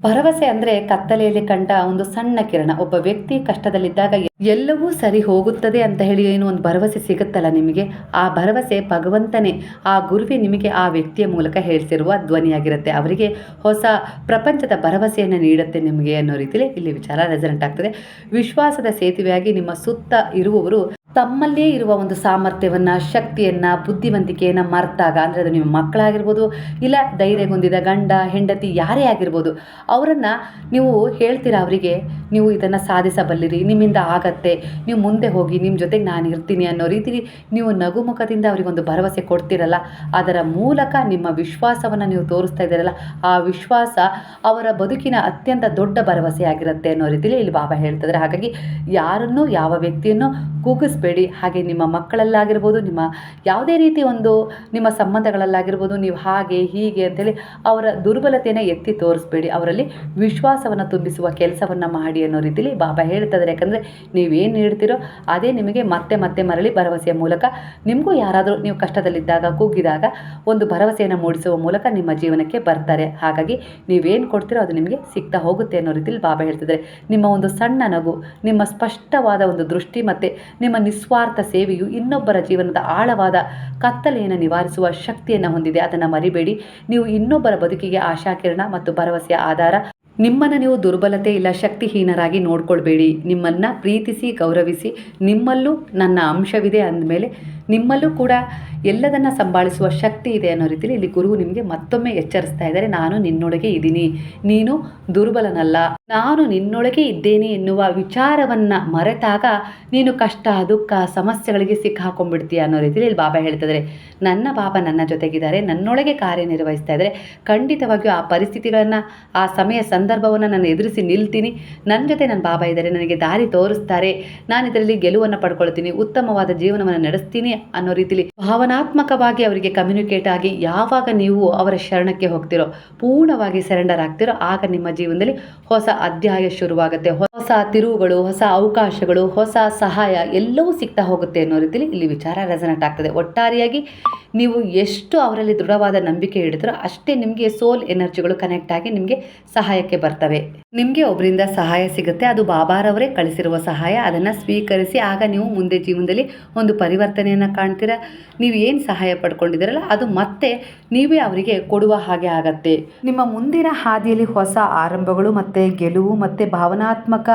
ಭರವಸೆ ಅಂದ್ರೆ ಕತ್ತಲೆಯಲ್ಲಿ ಕಂಡ ಒಂದು ಸಣ್ಣ ಕಿರಣ. ಒಬ್ಬ ವ್ಯಕ್ತಿ ಕಷ್ಟದಲ್ಲಿದ್ದಾಗ ಎಲ್ಲವೂ ಸರಿ ಹೋಗುತ್ತದೆ ಅಂತ ಹೇಳಿ ಏನು ಒಂದು ಭರವಸೆ ಸಿಗುತ್ತಲ್ಲ ನಿಮಗೆ? ಆ ಭರವಸೆ ಭಗವಂತನೇ. ಆ ಗುರುವೇ ನಿಮಗೆ ಆ ವ್ಯಕ್ತಿಯ ಮೂಲಕ ಹೇಳಿಸಿರುವ ಧ್ವನಿಯಾಗಿರುತ್ತೆ. ಅವರಿಗೆ ಹೊಸ ಪ್ರಪಂಚದ ಭರವಸೆಯನ್ನು ನೀಡುತ್ತೆ ನಿಮಗೆ ಅನ್ನೋ ರೀತಿಯಲ್ಲಿ ಇಲ್ಲಿ ವಿಚಾರ ರೆಸನೆಂಟ್ ಆಗ್ತದೆ. ವಿಶ್ವಾಸದ ಸೇತುವೆಯಾಗಿ ನಿಮ್ಮ ಸುತ್ತ ಇರುವವರು ತಮ್ಮಲ್ಲೇ ಇರುವ ಒಂದು ಸಾಮರ್ಥ್ಯವನ್ನು, ಶಕ್ತಿಯನ್ನು, ಬುದ್ಧಿವಂತಿಕೆಯನ್ನು ಮರೆತಾಗ, ಅಂದರೆ ಅದು ನಿಮ್ಮ ಮಕ್ಕಳಾಗಿರ್ಬೋದು, ಇಲ್ಲ ಧೈರ್ಯಗೊಂದಿದ ಗಂಡ, ಹೆಂಡತಿ, ಯಾರೇ ಆಗಿರ್ಬೋದು ಅವರನ್ನು ನೀವು ಹೇಳ್ತೀರಾ ಅವರಿಗೆ? ನೀವು ಇದನ್ನು ಸಾಧಿಸಬಲ್ಲಿರಿ, ನಿಮ್ಮಿಂದ ಆಗತ್ತೆ, ನೀವು ಮುಂದೆ ಹೋಗಿ ನಿಮ್ಮ ಜೊತೆಗೆ ನಾನು ಇರ್ತೀನಿ ಅನ್ನೋ ರೀತಿಲಿ ನೀವು ನಗುಮುಖದಿಂದ ಅವರಿಗೊಂದು ಭರವಸೆ ಕೊಡ್ತೀರಲ್ಲ, ಅದರ ಮೂಲಕ ನಿಮ್ಮ ವಿಶ್ವಾಸವನ್ನು ನೀವು ತೋರಿಸ್ತಾ ಇದ್ದೀರಲ್ಲ, ಆ ವಿಶ್ವಾಸ ಅವರ ಬದುಕಿನ ಅತ್ಯಂತ ದೊಡ್ಡ ಭರವಸೆಯಾಗಿರುತ್ತೆ ಅನ್ನೋ ರೀತಿಲಿ ಇಲ್ಲಿ ಬಾಬಾ ಹೇಳ್ತಿದ್ದಾರೆ. ಹಾಗಾಗಿ ಯಾರನ್ನು, ಯಾವ ವ್ಯಕ್ತಿಯನ್ನು ಕೂಗಿಸ್ಬೇಡಿ. ಹಾಗೆ ನಿಮ್ಮ ಮಕ್ಕಳಲ್ಲಾಗಿರ್ಬೋದು, ನಿಮ್ಮ ಯಾವುದೇ ರೀತಿ ಒಂದು ನಿಮ್ಮ ಸಂಬಂಧಗಳಲ್ಲಾಗಿರ್ಬೋದು, ನೀವು ಹಾಗೆ ಹೀಗೆ ಅಂತೇಳಿ ಅವರ ದುರ್ಬಲತೆಯನ್ನು ಎತ್ತಿ ತೋರಿಸ್ಬೇಡಿ. ಅವರಲ್ಲಿ ವಿಶ್ವಾಸವನ್ನು ತುಂಬಿಸುವ ಕೆಲಸವನ್ನು ಮಾಡಿ ಅನ್ನೋ ರೀತಿಲಿ ಬಾಬಾ ಹೇಳ್ತಿದ್ದಾರೆ ಯಾಕಂದರೆ ನೀವೇನು ನೀಡ್ತೀರೋ ಅದೇ ನಿಮಗೆ ಮತ್ತೆ ಮತ್ತೆ ಮರಳಿ ಭರವಸೆಯ ಮೂಲಕ ನಿಮಗೂ ಯಾರಾದರೂ ನೀವು ಕಷ್ಟದಲ್ಲಿದ್ದಾಗ, ಕೂಗಿದಾಗ ಒಂದು ಭರವಸೆಯನ್ನು ಮೂಡಿಸುವ ಮೂಲಕ ನಿಮ್ಮ ಜೀವನಕ್ಕೆ ಬರ್ತಾರೆ. ಹಾಗಾಗಿ ನೀವೇನು ಕೊಡ್ತೀರೋ ಅದು ನಿಮಗೆ ಸಿಗ್ತಾ ಹೋಗುತ್ತೆ ಅನ್ನೋ ರೀತಿಲಿ ಬಾಬಾ ಹೇಳ್ತಿದ್ದಾರೆ ನಿಮ್ಮ ಒಂದು ಸಣ್ಣ ನಗು, ನಿಮ್ಮ ಸ್ಪಷ್ಟವಾದ ಒಂದು ದೃಷ್ಟಿ ಮತ್ತು ನಿಮ್ಮ ನಿಸ್ವಾರ್ಥ ಸೇವೆಯು ಇನ್ನೊಬ್ಬರ ಜೀವನದ ಆಳವಾದ ಕತ್ತಲೆಯನ್ನು ನಿವಾರಿಸುವ ಶಕ್ತಿಯನ್ನು ಹೊಂದಿದೆ. ಅದನ್ನು ಮರಿಬೇಡಿ. ನೀವು ಇನ್ನೊಬ್ಬರ ಬದುಕಿಗೆ ಆಶಾಕಿರಣ ಮತ್ತು ಭರವಸೆಯ ಆಧಾರ ನಿಮ್ಮನ್ನು ನೀವು ದುರ್ಬಲತೆ ಇಲ್ಲ ಶಕ್ತಿಹೀನರಾಗಿ ನೋಡ್ಕೊಳ್ಬೇಡಿ. ನಿಮ್ಮನ್ನು ಪ್ರೀತಿಸಿ ಗೌರವಿಸಿ ನಿಮ್ಮಲ್ಲೂ ನನ್ನ ಅಂಶವಿದೆ ಅಂದಮೇಲೆ ನಿಮ್ಮಲ್ಲೂ ಕೂಡ ಎಲ್ಲದನ್ನು ಸಂಭಾಳಿಸುವ ಶಕ್ತಿ ಇದೆ ಅನ್ನೋ ರೀತಿಯಲ್ಲಿ ಇಲ್ಲಿ ಗುರು ನಿಮಗೆ ಮತ್ತೊಮ್ಮೆ ಎಚ್ಚರಿಸ್ತಾ ಇದ್ದಾರೆ. ನಾನು ನಿನ್ನೊಳಗೆ ಇದ್ದೀನಿ. ನೀನು ದುರ್ಬಲನಲ್ಲ. ನಾನು ನಿನ್ನೊಳಗೆ ಇದ್ದೇನೆ ಎನ್ನುವ ವಿಚಾರವನ್ನು ಮರೆತಾಗ ನೀನು ಕಷ್ಟ, ದುಃಖ, ಸಮಸ್ಯೆಗಳಿಗೆ ಸಿಕ್ಕಾಕೊಂಡ್ಬಿಡ್ತೀಯ ಅನ್ನೋ ರೀತಿಯಲ್ಲಿ ಇಲ್ಲಿ ಬಾಬಾ ಹೇಳ್ತಿದ್ದಾರೆ. ನನ್ನ ಬಾಬಾ ನನ್ನ ಜೊತೆಗಿದ್ದಾರೆ. ನನ್ನೊಳಗೆ ಕಾರ್ಯನಿರ್ವಹಿಸ್ತಾ ಇದ್ದಾರೆ. ಖಂಡಿತವಾಗಿಯೂ ಆ ಪರಿಸ್ಥಿತಿಗಳನ್ನು, ಆ ಸಮಯ ಸಂದರ್ಭವನ್ನು ನಾನು ಎದುರಿಸಿ ನಿಲ್ತೀನಿ. ನನ್ನ ಜೊತೆ ನನ್ನ ಬಾಬಾ ಇದ್ದಾರೆ. ನನಗೆ ದಾರಿ ತೋರಿಸ್ತಾರೆ. ನಾನು ಇದರಲ್ಲಿ ಗೆಲುವನ್ನು ಪಡ್ಕೊಳ್ತೀನಿ. ಉತ್ತಮವಾದ ಜೀವನವನ್ನು ನಡೆಸ್ತೀನಿ. ಅನ್ನೋ ರೀತಿಲಿ ಭಾವನಾತ್ಮಕವಾಗಿ ಅವರಿಗೆ ಕಮ್ಯುನಿಕೇಟ್ ಆಗಿ ಯಾವಾಗ ನೀವು ಅವರ ಶರಣಕ್ಕೆ ಹೋಗ್ತಿರೋ, ಪೂರ್ಣವಾಗಿ ಸರೆಂಡರ್ ಆಗ್ತಿರೋ, ಆಗ ನಿಮ್ಮ ಜೀವನದಲ್ಲಿ ಹೊಸ ಅಧ್ಯಾಯ ಶುರುವಾಗುತ್ತೆ. ಹೊಸ ತಿರುವುಗಳು, ಹೊಸ ಅವಕಾಶಗಳು, ಹೊಸ ಸಹಾಯ ಎಲ್ಲವೂ ಸಿಗ್ತಾ ಹೋಗುತ್ತೆ ಅನ್ನೋ ರೀತಿಲಿ ಇಲ್ಲಿ ವಿಚಾರ ರೆಸನೆಂಟ್ ಆಗ್ತದೆ. ಒಟ್ಟಾರೆಯಾಗಿ ನೀವು ಎಷ್ಟು ಅವರಲ್ಲಿ ದೃಢವಾದ ನಂಬಿಕೆ ಹಿಡಿದ್ರೋ ಅಷ್ಟೇ ನಿಮಗೆ ಸೋಲ್ ಎನರ್ಜಿಗಳು ಕನೆಕ್ಟ್ ಆಗಿ ನಿಮಗೆ ಸಹಾಯಕ್ಕೆ ಬರ್ತವೆ. ನಿಮಗೆ ಒಬ್ಬರಿಂದ ಸಹಾಯ ಸಿಗುತ್ತೆ. ಅದು ಬಾಬಾರವರೇ ಕಳಿಸಿರುವ ಸಹಾಯ. ಅದನ್ನು ಸ್ವೀಕರಿಸಿ ಆಗ ನೀವು ಮುಂದೆ ಜೀವನದಲ್ಲಿ ಒಂದು ಪರಿವರ್ತನೆಯನ್ನು ಕಾಣ್ತೀರಾ? ನೀವು ಏನು ಸಹಾಯ ಪಡ್ಕೊಂಡಿದ್ದೀರಲ್ಲ, ಅದು ಮತ್ತೆ ನೀವೇ ಅವರಿಗೆ ಕೊಡುವ ಹಾಗೆ ಆಗತ್ತೆ. ನಿಮ್ಮ ಮುಂದಿನ ಹಾದಿಯಲ್ಲಿ ಹೊಸ ಆರಂಭಗಳು ಮತ್ತು ಗೆಲುವು ಮತ್ತು ಭಾವನಾತ್ಮಕ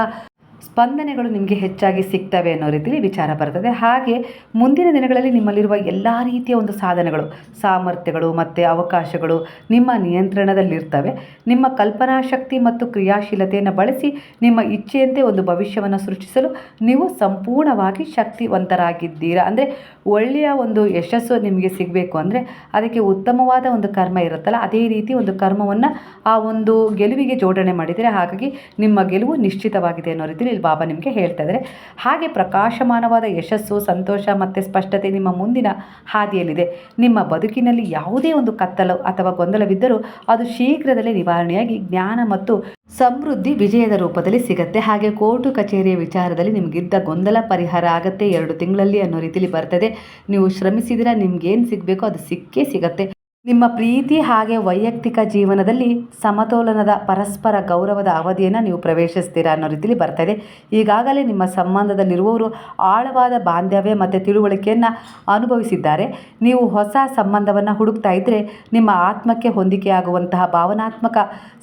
ಸ್ಪಂದನೆಗಳು ನಿಮಗೆ ಹೆಚ್ಚಾಗಿ ಸಿಗ್ತವೆ ಅನ್ನೋ ರೀತಿಯಲ್ಲಿ ವಿಚಾರ ಬರ್ತದೆ. ಹಾಗೆ ಮುಂದಿನ ದಿನಗಳಲ್ಲಿ ನಿಮ್ಮಲ್ಲಿರುವ ಎಲ್ಲ ರೀತಿಯ ಒಂದು ಸಾಧನೆಗಳು, ಸಾಮರ್ಥ್ಯಗಳು ಮತ್ತು ಅವಕಾಶಗಳು ನಿಮ್ಮ ನಿಯಂತ್ರಣದಲ್ಲಿರ್ತವೆ. ನಿಮ್ಮ ಕಲ್ಪನಾ ಶಕ್ತಿ ಮತ್ತು ಕ್ರಿಯಾಶೀಲತೆಯನ್ನು ಬಳಸಿ ನಿಮ್ಮ ಇಚ್ಛೆಯಂತೆ ಒಂದು ಭವಿಷ್ಯವನ್ನು ಸೃಷ್ಟಿಸಲು ನೀವು ಸಂಪೂರ್ಣವಾಗಿ ಶಕ್ತಿವಂತರಾಗಿದ್ದೀರಾ? ಅಂದರೆ ಒಳ್ಳೆಯ ಒಂದು ಯಶಸ್ಸು ನಿಮಗೆ ಸಿಗಬೇಕು ಅಂದರೆ ಅದಕ್ಕೆ ಉತ್ತಮವಾದ ಒಂದು ಕರ್ಮ ಇರುತ್ತಲ್ಲ, ಅದೇ ರೀತಿ ಒಂದು ಕರ್ಮವನ್ನು ಆ ಒಂದು ಗೆಲುವಿಗೆ ಜೋಡಣೆ ಮಾಡಿದರೆ ಹಾಗಾಗಿ ನಿಮ್ಮ ಗೆಲುವು ನಿಶ್ಚಿತವಾಗಿದೆ ಅನ್ನೋ ರೀತಿಯಲ್ಲಿ ಇಲ್ಲಿ ಬಾಬಾ ನಿಮಗೆ ಹೇಳ್ತಾ ಇದ್ದಾರೆ. ಹಾಗೆ ಪ್ರಕಾಶಮಾನವಾದ ಯಶಸ್ಸು, ಸಂತೋಷ ಮತ್ತು ಸ್ಪಷ್ಟತೆ ನಿಮ್ಮ ಮುಂದಿನ ಹಾದಿಯಲ್ಲಿದೆ. ನಿಮ್ಮ ಬದುಕಿನಲ್ಲಿ ಯಾವುದೇ ಒಂದು ಕತ್ತಲು ಅಥವಾ ಗೊಂದಲವಿದ್ದರೂ ಅದು ಶೀಘ್ರದಲ್ಲೇ ನಿವಾರಣೆಯಾಗಿ ಜ್ಞಾನ ಮತ್ತು ಸಮೃದ್ಧಿ ವಿಜಯದ ರೂಪದಲ್ಲಿ ಸಿಗತ್ತೆ. ಹಾಗೆ ಕೋರ್ಟು ಕಚೇರಿಯ ವಿಚಾರದಲ್ಲಿ ನಿಮಗಿದ್ದ ಗೊಂದಲ ಪರಿಹಾರ ಆಗತ್ತೆ. ಎರಡು ತಿಂಗಳಲ್ಲಿ ಅನ್ನೋ ರೀತಿಲಿ ಬರ್ತದೆ. ನೀವು ಶ್ರಮಿಸಿದ್ರೆ ಏನು ಸಿಗಬೇಕೋ ಅದು ಸಿಕ್ಕೇ ಸಿಗತ್ತೆ. ನಿಮ್ಮ ಪ್ರೀತಿ ಹಾಗೆ ವೈಯಕ್ತಿಕ ಜೀವನದಲ್ಲಿ ಸಮತೋಲನದ ಪರಸ್ಪರ ಗೌರವದ ಅವಧಿಯನ್ನು ನೀವು ಪ್ರವೇಶಿಸ್ತೀರಾ ಅನ್ನೋ ರೀತಿಲಿ ಬರ್ತಾ ಇದೆ ಈಗಾಗಲೇ ನಿಮ್ಮ ಸಂಬಂಧದಲ್ಲಿರುವವರು ಆಳವಾದ ಬಾಂಧವ್ಯ ಮತ್ತು ತಿಳುವಳಿಕೆಯನ್ನು ಅನುಭವಿಸಿದ್ದಾರೆ. ನೀವು ಹೊಸ ಸಂಬಂಧವನ್ನು ಹುಡುಕ್ತಾ ಇದ್ದರೆ ನಿಮ್ಮ ಆತ್ಮಕ್ಕೆ ಹೊಂದಿಕೆಯಾಗುವಂತಹ ಭಾವನಾತ್ಮಕ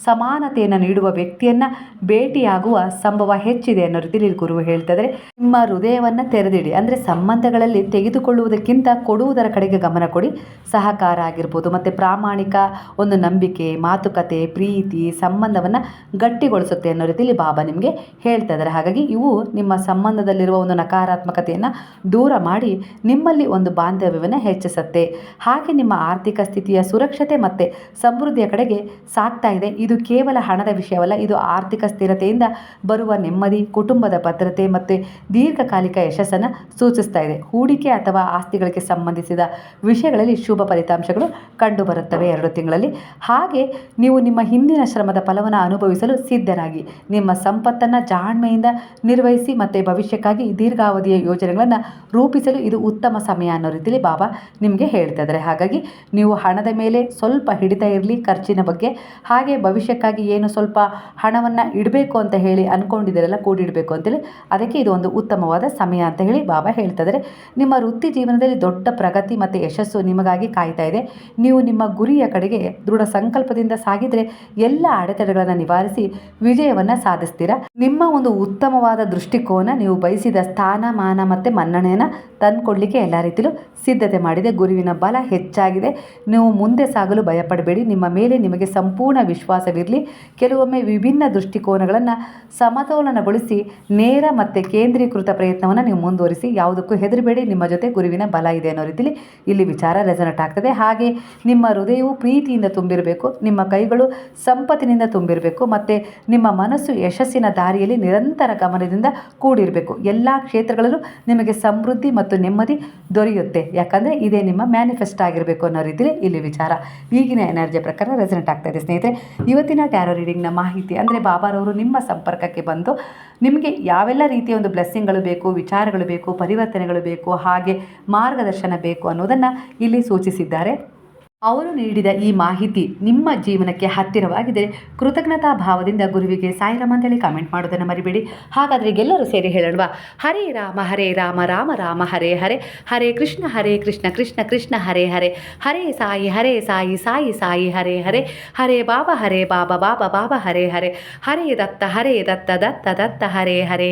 ಸಮಾನತೆಯನ್ನು ನೀಡುವ ವ್ಯಕ್ತಿಯನ್ನು ಭೇಟಿಯಾಗುವ ಸಂಭವ ಹೆಚ್ಚಿದೆ ಅನ್ನೋ ರೀತಿಲಿ ಗುರು ಹೇಳ್ತಾ ಇದ್ದಾರೆ ನಿಮ್ಮ ಹೃದಯವನ್ನು ತೆರೆದಿಡಿ. ಅಂದರೆ ಸಂಬಂಧಗಳಲ್ಲಿ ತೆಗೆದುಕೊಳ್ಳುವುದಕ್ಕಿಂತ ಕೊಡುವುದರ ಕಡೆಗೆ ಗಮನ ಕೊಡಿ. ಸಹಕಾರ ಆಗಿರ್ಬೋದು ಮತ್ತು ಪ್ರಾಮಾಣಿಕ ಒಂದು ನಂಬಿಕೆ, ಮಾತುಕತೆ, ಪ್ರೀತಿ, ಸಂಬಂಧವನ್ನು ಗಟ್ಟಿಗೊಳಿಸುತ್ತೆ ಅನ್ನೋ ರೀತಿಯಲ್ಲಿ ಬಾಬಾ ನಿಮಗೆ ಹೇಳ್ತಾ ಇದ್ದಾರೆ. ಹಾಗಾಗಿ ಇವು ನಿಮ್ಮ ಸಂಬಂಧದಲ್ಲಿರುವ ಒಂದು ನಕಾರಾತ್ಮಕತೆಯನ್ನು ದೂರ ಮಾಡಿ ನಿಮ್ಮಲ್ಲಿ ಒಂದು ಬಾಂಧವ್ಯವನ್ನು ಹೆಚ್ಚಿಸುತ್ತೆ. ಹಾಗೆ ನಿಮ್ಮ ಆರ್ಥಿಕ ಸ್ಥಿತಿಯ ಸುರಕ್ಷತೆ ಮತ್ತು ಸಮೃದ್ಧಿಯ ಕಡೆಗೆ ಸಾಕ್ತಾ ಇದೆ. ಇದು ಕೇವಲ ಹಣದ ವಿಷಯವಲ್ಲ, ಇದು ಆರ್ಥಿಕ ಸ್ಥಿರತೆಯಿಂದ ಬರುವ ನೆಮ್ಮದಿ, ಕುಟುಂಬದ ಭದ್ರತೆ ಮತ್ತು ದೀರ್ಘಕಾಲಿಕ ಯಶಸ್ಸನ್ನು ಸೂಚಿಸ್ತಾ ಇದೆ. ಹೂಡಿಕೆ ಅಥವಾ ಆಸ್ತಿಗಳಿಗೆ ಸಂಬಂಧಿಸಿದ ವಿಷಯಗಳಲ್ಲಿ ಶುಭ ಫಲಿತಾಂಶಗಳು ಕಂಡುಬರುತ್ತವೆ ಎರಡು ತಿಂಗಳಲ್ಲಿ. ಹಾಗೆ ನೀವು ನಿಮ್ಮ ಹಿಂದಿನ ಶ್ರಮದ ಫಲವನ್ನು ಅನುಭವಿಸಲು ಸಿದ್ಧರಾಗಿ. ನಿಮ್ಮ ಸಂಪತ್ತನ್ನು ಜಾಣ್ಮೆಯಿಂದ ನಿರ್ವಹಿಸಿ ಮತ್ತು ಭವಿಷ್ಯಕ್ಕಾಗಿ ದೀರ್ಘಾವಧಿಯ ಯೋಜನೆಗಳನ್ನು ರೂಪಿಸಲು ಇದು ಉತ್ತಮ ಸಮಯ ಅನ್ನೋ ರೀತಿಯಲ್ಲಿ ಬಾಬಾ ನಿಮಗೆ ಹೇಳ್ತಾ ಇದ್ದಾರೆ ಹಾಗಾಗಿ ನೀವು ಹಣದ ಮೇಲೆ ಸ್ವಲ್ಪ ಹಿಡಿತ ಇರಲಿ ಖರ್ಚಿನ ಬಗ್ಗೆ. ಹಾಗೆ ಭವಿಷ್ಯಕ್ಕಾಗಿ ಏನು ಸ್ವಲ್ಪ ಹಣವನ್ನು ಇಡಬೇಕು ಅಂತ ಹೇಳಿ ಅಂದ್ಕೊಂಡಿದ್ದೀರಲ್ಲ ಕೂಡಿಡಬೇಕು ಅಂತೇಳಿ ಅದಕ್ಕೆ ಇದು ಒಂದು ಉತ್ತಮವಾದ ಸಮಯ ಅಂತ ಹೇಳಿ ಬಾಬಾ ಹೇಳ್ತಾ ಇದ್ದಾರೆ ನಿಮ್ಮ ವೃತ್ತಿ ಜೀವನದಲ್ಲಿ ದೊಡ್ಡ ಪ್ರಗತಿ ಮತ್ತು ಯಶಸ್ಸು ನಿಮಗಾಗಿ ಕಾಯ್ತಾ ಇದೆ. ನೀವು ನಿಮ್ಮ ಗುರಿಯ ಕಡೆಗೆ ದೃಢ ಸಂಕಲ್ಪದಿಂದ ಸಾಗಿದರೆ ಎಲ್ಲ ಅಡೆತಡೆಗಳನ್ನು ನಿವಾರಿಸಿ ವಿಜಯವನ್ನು ಸಾಧಿಸ್ತೀರಾ? ನಿಮ್ಮ ಒಂದು ಉತ್ತಮವಾದ ದೃಷ್ಟಿಕೋನ ನೀವು ಬಯಸಿದ ಸ್ಥಾನಮಾನ ಮತ್ತು ಮನ್ನಣೆಯನ್ನು ತಂದುಕೊಡ್ಲಿಕ್ಕೆ ಎಲ್ಲ ರೀತಿಯಲ್ಲೂ ಸಿದ್ಧತೆ ಮಾಡಿದೆ. ಗುರುವಿನ ಬಲ ಹೆಚ್ಚಾಗಿದೆ. ನೀವು ಮುಂದೆ ಸಾಗಲು ಭಯಪಡಬೇಡಿ. ನಿಮ್ಮ ಮೇಲೆ ನಿಮಗೆ ಸಂಪೂರ್ಣ ವಿಶ್ವಾಸವಿರಲಿ. ಕೆಲವೊಮ್ಮೆ ವಿಭಿನ್ನ ದೃಷ್ಟಿಕೋನಗಳನ್ನು ಸಮತೋಲನಗೊಳಿಸಿ ನೇರ ಮತ್ತು ಕೇಂದ್ರೀಕೃತ ಪ್ರಯತ್ನವನ್ನು ನೀವು ಮುಂದುವರಿಸಿ ಯಾವುದಕ್ಕೂ ಹೆದರಬೇಡಿ. ನಿಮ್ಮ ಜೊತೆ ಗುರುವಿನ ಬಲ ಇದೆ ಅನ್ನೋ ರೀತಿಲಿ ಇಲ್ಲಿ ವಿಚಾರ ರೆಸನೆಟ್ ಆಗ್ತದೆ. ಹಾಗೆ ನಿಮ್ಮ ಹೃದಯವು ಪ್ರೀತಿಯಿಂದ ತುಂಬಿರಬೇಕು. ನಿಮ್ಮ ಕೈಗಳು ಸಂಪತ್ತಿನಿಂದ ತುಂಬಿರಬೇಕು. ಮತ್ತು ನಿಮ್ಮ ಮನಸ್ಸು ಯಶಸ್ಸಿನ ದಾರಿಯಲ್ಲಿ ನಿರಂತರ ಗಮನದಿಂದ ಕೂಡಿರಬೇಕು. ಎಲ್ಲ ಕ್ಷೇತ್ರಗಳಲ್ಲೂ ನಿಮಗೆ ಸಮೃದ್ಧಿ ಮತ್ತು ನೆಮ್ಮದಿ ದೊರೆಯುತ್ತೆ. ಯಾಕಂದರೆ ಇದೇ ನಿಮ್ಮ ಮ್ಯಾನಿಫೆಸ್ಟ್ ಆಗಿರಬೇಕು ಅನ್ನೋ ರೀತಿಯಲ್ಲಿ ಇಲ್ಲಿ ವಿಚಾರ. ಈಗಿನ ಎನರ್ಜಿ ಪ್ರಕಾರ ರೆಸಿಡೆಂಟ್ ಆಗ್ತಾ ಇದೆ ಸ್ನೇಹಿತರೆ. ಇವತ್ತಿನ ಟ್ಯಾರೋ ರೀಡಿಂಗ್ನ ಮಾಹಿತಿ ಅಂದರೆ ಬಾಬಾರವರು ನಿಮ್ಮ ಸಂಪರ್ಕಕ್ಕೆ ಬಂದು ನಿಮಗೆ ಯಾವೆಲ್ಲ ರೀತಿಯ ಒಂದು ಬ್ಲೆಸ್ಸಿಂಗ್ಗಳು ಬೇಕು, ವಿಚಾರಗಳು ಬೇಕು, ಪರಿವರ್ತನೆಗಳು ಬೇಕು, ಹಾಗೆ ಮಾರ್ಗದರ್ಶನ ಬೇಕು ಅನ್ನೋದನ್ನು ಇಲ್ಲಿ ಸೂಚಿಸಿದ್ದಾರೆ. ಅವರು ನೀಡಿದ ಈ ಮಾಹಿತಿ ನಿಮ್ಮ ಜೀವನಕ್ಕೆ ಹತ್ತಿರವಾಗಿದೆ. ಕೃತಜ್ಞತಾ ಭಾವದಿಂದ ಗುರುವಿಗೆ ಸಾಯಿರಾಮ್ ಅಂತೇಳಿ ಕಾಮೆಂಟ್ ಮಾಡೋದನ್ನು ಮರಿಬೇಡಿ. ಹಾಗಾದರೆ ಎಲ್ಲರೂ ಸೇರಿ ಹೇಳೋಣ ಹರೇ ರಾಮ ಹರೇ ರಾಮ ರಾಮ ರಾಮ, ಹರೇ ಹರೇ. ಹರೇ ಕೃಷ್ಣ ಹರೇ ಕೃಷ್ಣ ಕೃಷ್ಣ ಕೃಷ್ಣ, ಹರೇ ಹರೇ. ಹರೇ ಸಾಯಿ ಹರೇ ಸಾಯಿ ಸಾಯಿ ಸಾಯಿ, ಹರೇ ಹರೇ. ಹರೇ ಬಾಬಾ ಹರೇ ಬಾಬಾ ಬಾಬಾ ಬಾಬಾ, ಹರೇ ಹರೇ. ಹರೇ ದತ್ತ ಹರೇ ದತ್ತ ದತ್ತ ದತ್ತ, ಹರೇ ಹರೇ.